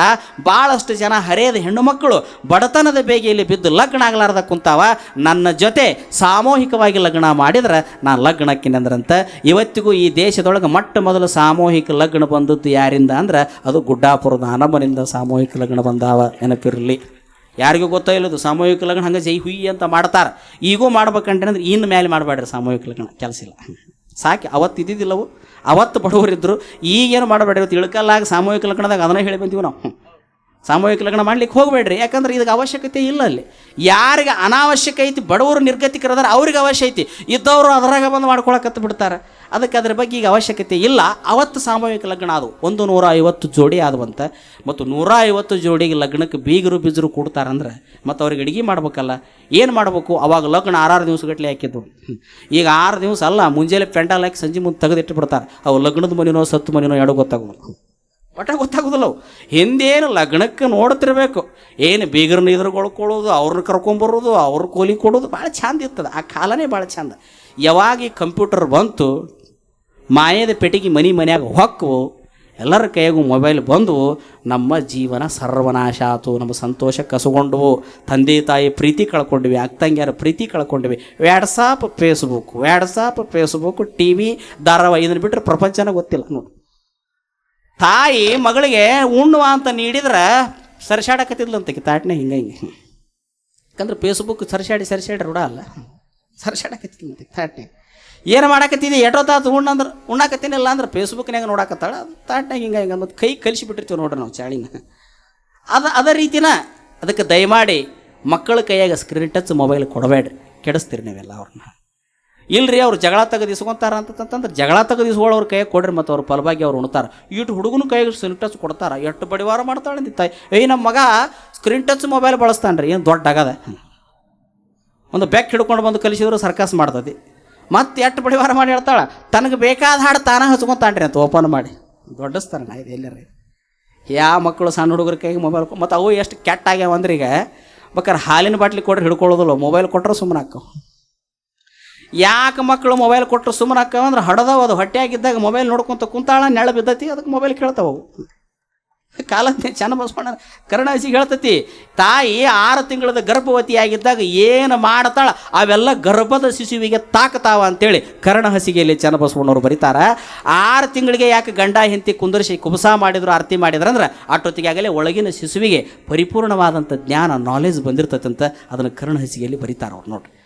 Speaker 1: ಭಾಳಷ್ಟು ಜನ ಹರೆಯದ ಹೆಣ್ಣು ಮಕ್ಕಳು ಬಡತನದ ಬೇಗೆಯಲ್ಲಿ ಬಿದ್ದು ಲಗ್ನ ಆಗ್ಲಾರ್ದ ಕುಂತಾವ. ನನ್ನ ಜೊತೆ ಸಾಮೂಹಿಕವಾಗಿ ಲಗ್ನ ಮಾಡಿದ್ರೆ ನಾನು ಲಗ್ನಕ್ಕಿನಂದ್ರಂತ ಇವತ್ತಿಗೂ ಈ ದೇಶದೊಳಗೆ ಮೊಟ್ಟ ಮೊದಲು ಸಾಮೂಹಿಕ ಲಗ್ನ ಬಂದದ್ದು ಯಾರಿಂದ ಅಂದ್ರೆ ಅದು ಗುಡ್ಡಾಪುರದ ಹನಮ್ಮನಿಂದ ಸಾಮೂಹಿಕ ಲಗ್ನ ಬಂದಾವ, ನೆನಪಿರಲಿ. ಯಾರಿಗೂ ಗೊತ್ತೋ ಇಲ್ಲದು, ಸಾಮೂಹಿಕ ಲಗ್ನ ಹಂಗೆ ಜೈ ಹುಯಿ ಅಂತ ಮಾಡ್ತಾರೆ ಈಗೂ ಮಾಡ್ಬೇಕಂటే ಅಂದ್ರೆ ಇನ್ನು ಮೇಲೆ ಮಾಡಬೇಡ್ರಿ ಸಾಮೂಹಿಕ ಲಗ್ನ, ಕೆಲಸ ಇಲ್ಲ ಸಾಕಿ, ಅವತ್ತು ಇದ್ದಿದ್ದಿಲ್ಲವು, ಅವತ್ತು ಬಡವರಿದ್ದರು ಈಗೇನು ಮಾಡಬೇಡ್ರಿ ತಿಳ್ಕಲ್ಲಾಗ ಸಾಮೂಹಿಕ ಲಗ್ನದಾಗ ಅದನ್ನ ಹೇಳಿ ಬಂದೀವಿ ನಾವು. ಸಾಮೂಹಿಕ ಲಗ್ನ ಮಾಡ್ಲಿಕ್ಕೆ ಹೋಗಬೇಡ್ರಿ. ಯಾಕಂದ್ರೆ ಇದಕ್ಕೆ ಅವಶ್ಯಕತೆ ಇಲ್ಲ ಅಲ್ಲಿ. ಯಾರಿಗೆ ಅನಾವಶ್ಯಕ ಐತಿ, ಬಡವರು ನಿರ್ಗತಿಕರದಾರ ಅವ್ರಿಗೆ ಅವಶ್ಯ ಐತಿ. ಇದ್ದವರು ಅದರಾಗ ಬಂದು ಮಾಡ್ಕೊಳಕತ್ತು ಬಿಡ್ತಾರೆ. ಅದಕ್ಕೆ ಅದ್ರ ಬಗ್ಗೆ ಈಗ ಅವಶ್ಯಕತೆ ಇಲ್ಲ. ಅವತ್ತು ಸಾಮೂಹಿಕ ಲಗ್ನ ಅದು. ಒಂದು ನೂರ ಐವತ್ತು ಜೋಡಿ ಆದವಂತ. ಮತ್ತು ನೂರ ಐವತ್ತು ಜೋಡಿಗೆ ಲಗ್ನಕ್ಕೆ ಬೀಗರು ಬೀಜರು ಕೊಡ್ತಾರಂದ್ರೆ, ಮತ್ತು ಅವ್ರಿಗೆ ಅಡುಗೆ ಮಾಡ್ಬೇಕಲ್ಲ. ಏನು ಮಾಡಬೇಕು? ಅವಾಗ ಲಗ್ನ ಆರಾರು ದಿವಸಗಟ್ಟಲೆ ಹಾಕಿದ್ದು. ಹ್ಮ್. ಈಗ ಆರು ದಿವಸ ಅಲ್ಲ, ಮುಂಜಾನೆ ಪೆಂಡಲ್ ಹಾಕಿ ಸಂಜೆ ಮುಂದೆ ತೆಗೆದಿಟ್ಟು ಬಿಡ್ತಾರೆ ಅವು ಲಗ್ನದ ಮನೆಯೋ ಸತ್ತು ಮನೆಯೋ ಎರಡು ಗೊತ್ತಾಗೋದು ಒಟ್ಟ ಗೊತ್ತಾಗೋದಿಲ್ಲ ಅವು. ಹಿಂದೇನು ಲಗ್ನಕ್ಕೆ ನೋಡ್ತಿರ್ಬೇಕು. ಏನು ಬೀಗರನ್ನ ಎದುರುಗೊಳ್ಕೊಳ್ಳೋದು ಅವ್ರನ್ನ ಕರ್ಕೊಂಬರೋದು ಅವ್ರ ಕೂಲಿ ಕೊಡೋದು ಭಾಳ ಚಂದ ಇರ್ತದೆ. ಆ ಕಾಲನೇ ಭಾಳ ಚಂದ ಯಾವಾಗ ಈ ಕಂಪ್ಯೂಟರ್ ಬಂತು, ಮಾಯದ ಪೆಟಿಗೆ ಮನೆ ಮನೆಯಾಗ ಹೊಕ್ಕು, ಎಲ್ಲರ ಕೈಗೂ ಮೊಬೈಲ್ ಬಂದವು ನಮ್ಮ ಜೀವನ ಸರ್ವನಾಶ ಆತು, ನಮ್ಮ ಸಂತೋಷ ಕಸಗೊಂಡವು. ತಂದೆ ತಾಯಿ ಪ್ರೀತಿ ಕಳ್ಕೊಂಡ್ವಿ ಅಕ್ಕಂಗ್ಯಾರ ಪ್ರೀತಿ ಕಳ್ಕೊಂಡ್ವಿ. WhatsApp Facebook WhatsApp Facebook T V ಧಾರಾವಾಹಿ, ಇದನ್ನು ಬಿಟ್ಟರೆ ಪ್ರಪಂಚನ ಗೊತ್ತಿಲ್ಲ. ನೋಡಿ ತಾಯಿ ಮಗಳಿಗೆ ಉಣ್ಣುವ ಅಂತ ನೀಡಿದ್ರೆ ಸರ್ಸಾಡಕತ್ತಿದ್ಲಂತಕ್ಕೆ ತಾಟ್ನೆ ಹಿಂಗೆ ಹಿಂಗೆ ಯಾಕಂದ್ರೆ ಫೇಸ್ಬುಕ್ ಸರಿಸಾಡಿ ಸರಿಸಾಡಿ ರೂಢ ಅಲ್ಲ. ಸರಿಸಾಡಕತ್ತಿದ್ಲಂತ ತಾಟ್ನೆ ಏನು ಮಾಡಾಕತ್ತಿದ್ದೆ ತಾತು ಉಣ್ಣಂದ್ರೆ ಉಣ್ಣಾಕತ್ತೀನಿಲ್ಲ ಅಂದ್ರೆ ಫೇಸ್ಬುಕ್ನಾಗ ನೋಡಾಕತ್ತಾಳ. ತಾಟ್ನಾಗ ಹಿಂಗೆ ಹಿಂಗೆ ಮತ್ತು ಕೈ ಕಲಿಸಿ ಬಿಟ್ಟಿರ್ತೀವಿ ನೋಡ್ರಿ ನಾವು ಚಾಳಿನ. ಅದ ಅದೇ ರೀತಿನ ಅದಕ್ಕೆ ದಯಮಾಡಿ ಮಕ್ಕಳ ಕೈಯಾಗ ಸ್ಕ್ರೀನ್ ಟಚ್ ಮೊಬೈಲ್ ಕೊಡಬೇಡ್ರಿ. ಕೆಡಿಸ್ತೀರಿ ನೀವೆಲ್ಲ ಅವ್ರನ್ನ. ಇಲ್ರಿ ಅವ್ರು ಜಗಳ ತೆಗೆದು ಇಸ್ಕೊಂತಾರ ಅಂತಂತಂದ್ರೆ ಜಗಳ ತೆಗೆದು ಇಸ್ಕೊಳ್ಳೋರು ಕೈ ಕೊಡ್ರಿ ಮತ್ತು ಅವ್ರ ಫಲವಾಗಿ ಅವ್ರು ಉಣ್ತಾರೆ. ಇಟ್ಟು ಹುಡುಗನ ಕೈಗೆ ಸ್ಕ್ರೀನ್ ಟಚ್ ಕೊಡ್ತಾರ. ಎಷ್ಟು ಬಡಿವಾರ ಮಾಡ್ತಾಳೆ ನಿಂತ. ಏಯ್ ನಮ್ಮ ಮಗ ಸ್ಕ್ರೀನ್ ಟಚ್ ಮೊಬೈಲ್ ಬಳಸ್ತಾನೆ ರೀ ಏನು ದೊಡ್ಡ ಆಗದ? ಒಂದು ಬೆಕ್ ಹಿಡ್ಕೊಂಡು ಬಂದು ಕಲಿಸಿದ್ರು ಸರ್ಕಸ್ ಮಾಡ್ತದೆ ಮತ್ತೆ ಎಷ್ಟು ಬಡಿವಾರ ಮಾಡಿ ಹೇಳ್ತಾಳೆ? ತನಗೆ ಬೇಕಾದ ಹಾಡು ತಾನ ಹಚ್ಕೊತಾನ್ರಿ ಅಂತ ಓಪನ್ ಮಾಡಿ. ದೊಡ್ಡಸ್ತಾರ ನಾ ಇದು ಎಲ್ಲರಿ ಯಾವ ಮಕ್ಕಳು ಸಣ್ಣ ಹುಡುಗರ ಕೈಗೆ ಮೊಬೈಲ್ ಮತ್ತು ಅವು ಎಷ್ಟು ಕೆಟ್ಟ ಆಗ್ಯಾವ ಅಂದ್ರೆ ಈಗ ಬೇಕಾದ್ರೆ ಹಾಲಿನ ಬಾಟ್ಲಿ ಕೊಡ್ರಿ ಹಿಡ್ಕೊಳ್ಳೋದಿಲ್ಲ ಮೊಬೈಲ್ ಕೊಟ್ಟರೆ ಸುಮ್ಮನೆ ಹಾಕವು ಯಾಕೆ ಮಕ್ಕಳು ಮೊಬೈಲ್ ಕೊಟ್ಟರು ಸುಮ್ಮನೆ ಹಾಕವ ಅಂದ್ರೆ ಹಡದವ ಅದು. ಹೊಟ್ಟೆಯಾಗಿದ್ದಾಗ ಮೊಬೈಲ್ ನೋಡ್ಕೊಂತ ಕುಂತಾಳ ನೆಳ ಬಿದ್ದತಿ, ಅದಕ್ಕೆ ಮೊಬೈಲ್ ಕೇಳ್ತಾವು ಕಾಲಂತೆ ಚೆನ್ನ ಬಸವಣ್ಣ ಕರುಣಾಸಿಗೆ ಹೇಳ್ತತಿ, ತಾಯಿ ಆರು ತಿಂಗಳದ ಗರ್ಭವತಿಯಾಗಿದ್ದಾಗ ಏನು ಮಾಡ್ತಾಳ? ಅವೆಲ್ಲ ಗರ್ಭದ ಶಿಶುವಿಗೆ ತಾಕತಾವ ಅಂತೇಳಿ ಕರ್ಣ ಹಸಿಗೆಯಲ್ಲಿ ಚನ್ನಬಸವಣ್ಣವ್ರು ಬರೀತಾರ. ಆರು ತಿಂಗಳಿಗೆ ಯಾಕೆ ಗಂಡ ಹೆಂತಿ ಕುಂದರ್ಸಿ ಕುಬಸ ಮಾಡಿದ್ರು, ಆರತಿ ಮಾಡಿದ್ರು ಅಂದ್ರೆ ಅಷ್ಟೊತ್ತಿಗೆ ಆಗಲೇ ಒಳಗಿನ ಶಿಶುವಿಗೆ ಪರಿಪೂರ್ಣವಾದಂಥ ಜ್ಞಾನ ನಾಲೆಜ್ ಅಂತ ಅದನ್ನು ಕರ್ಣ ಹಸಿಗೆಯಲ್ಲಿ ಬರೀತಾರ ಅವ್ರು ನೋಡ್ರಿ.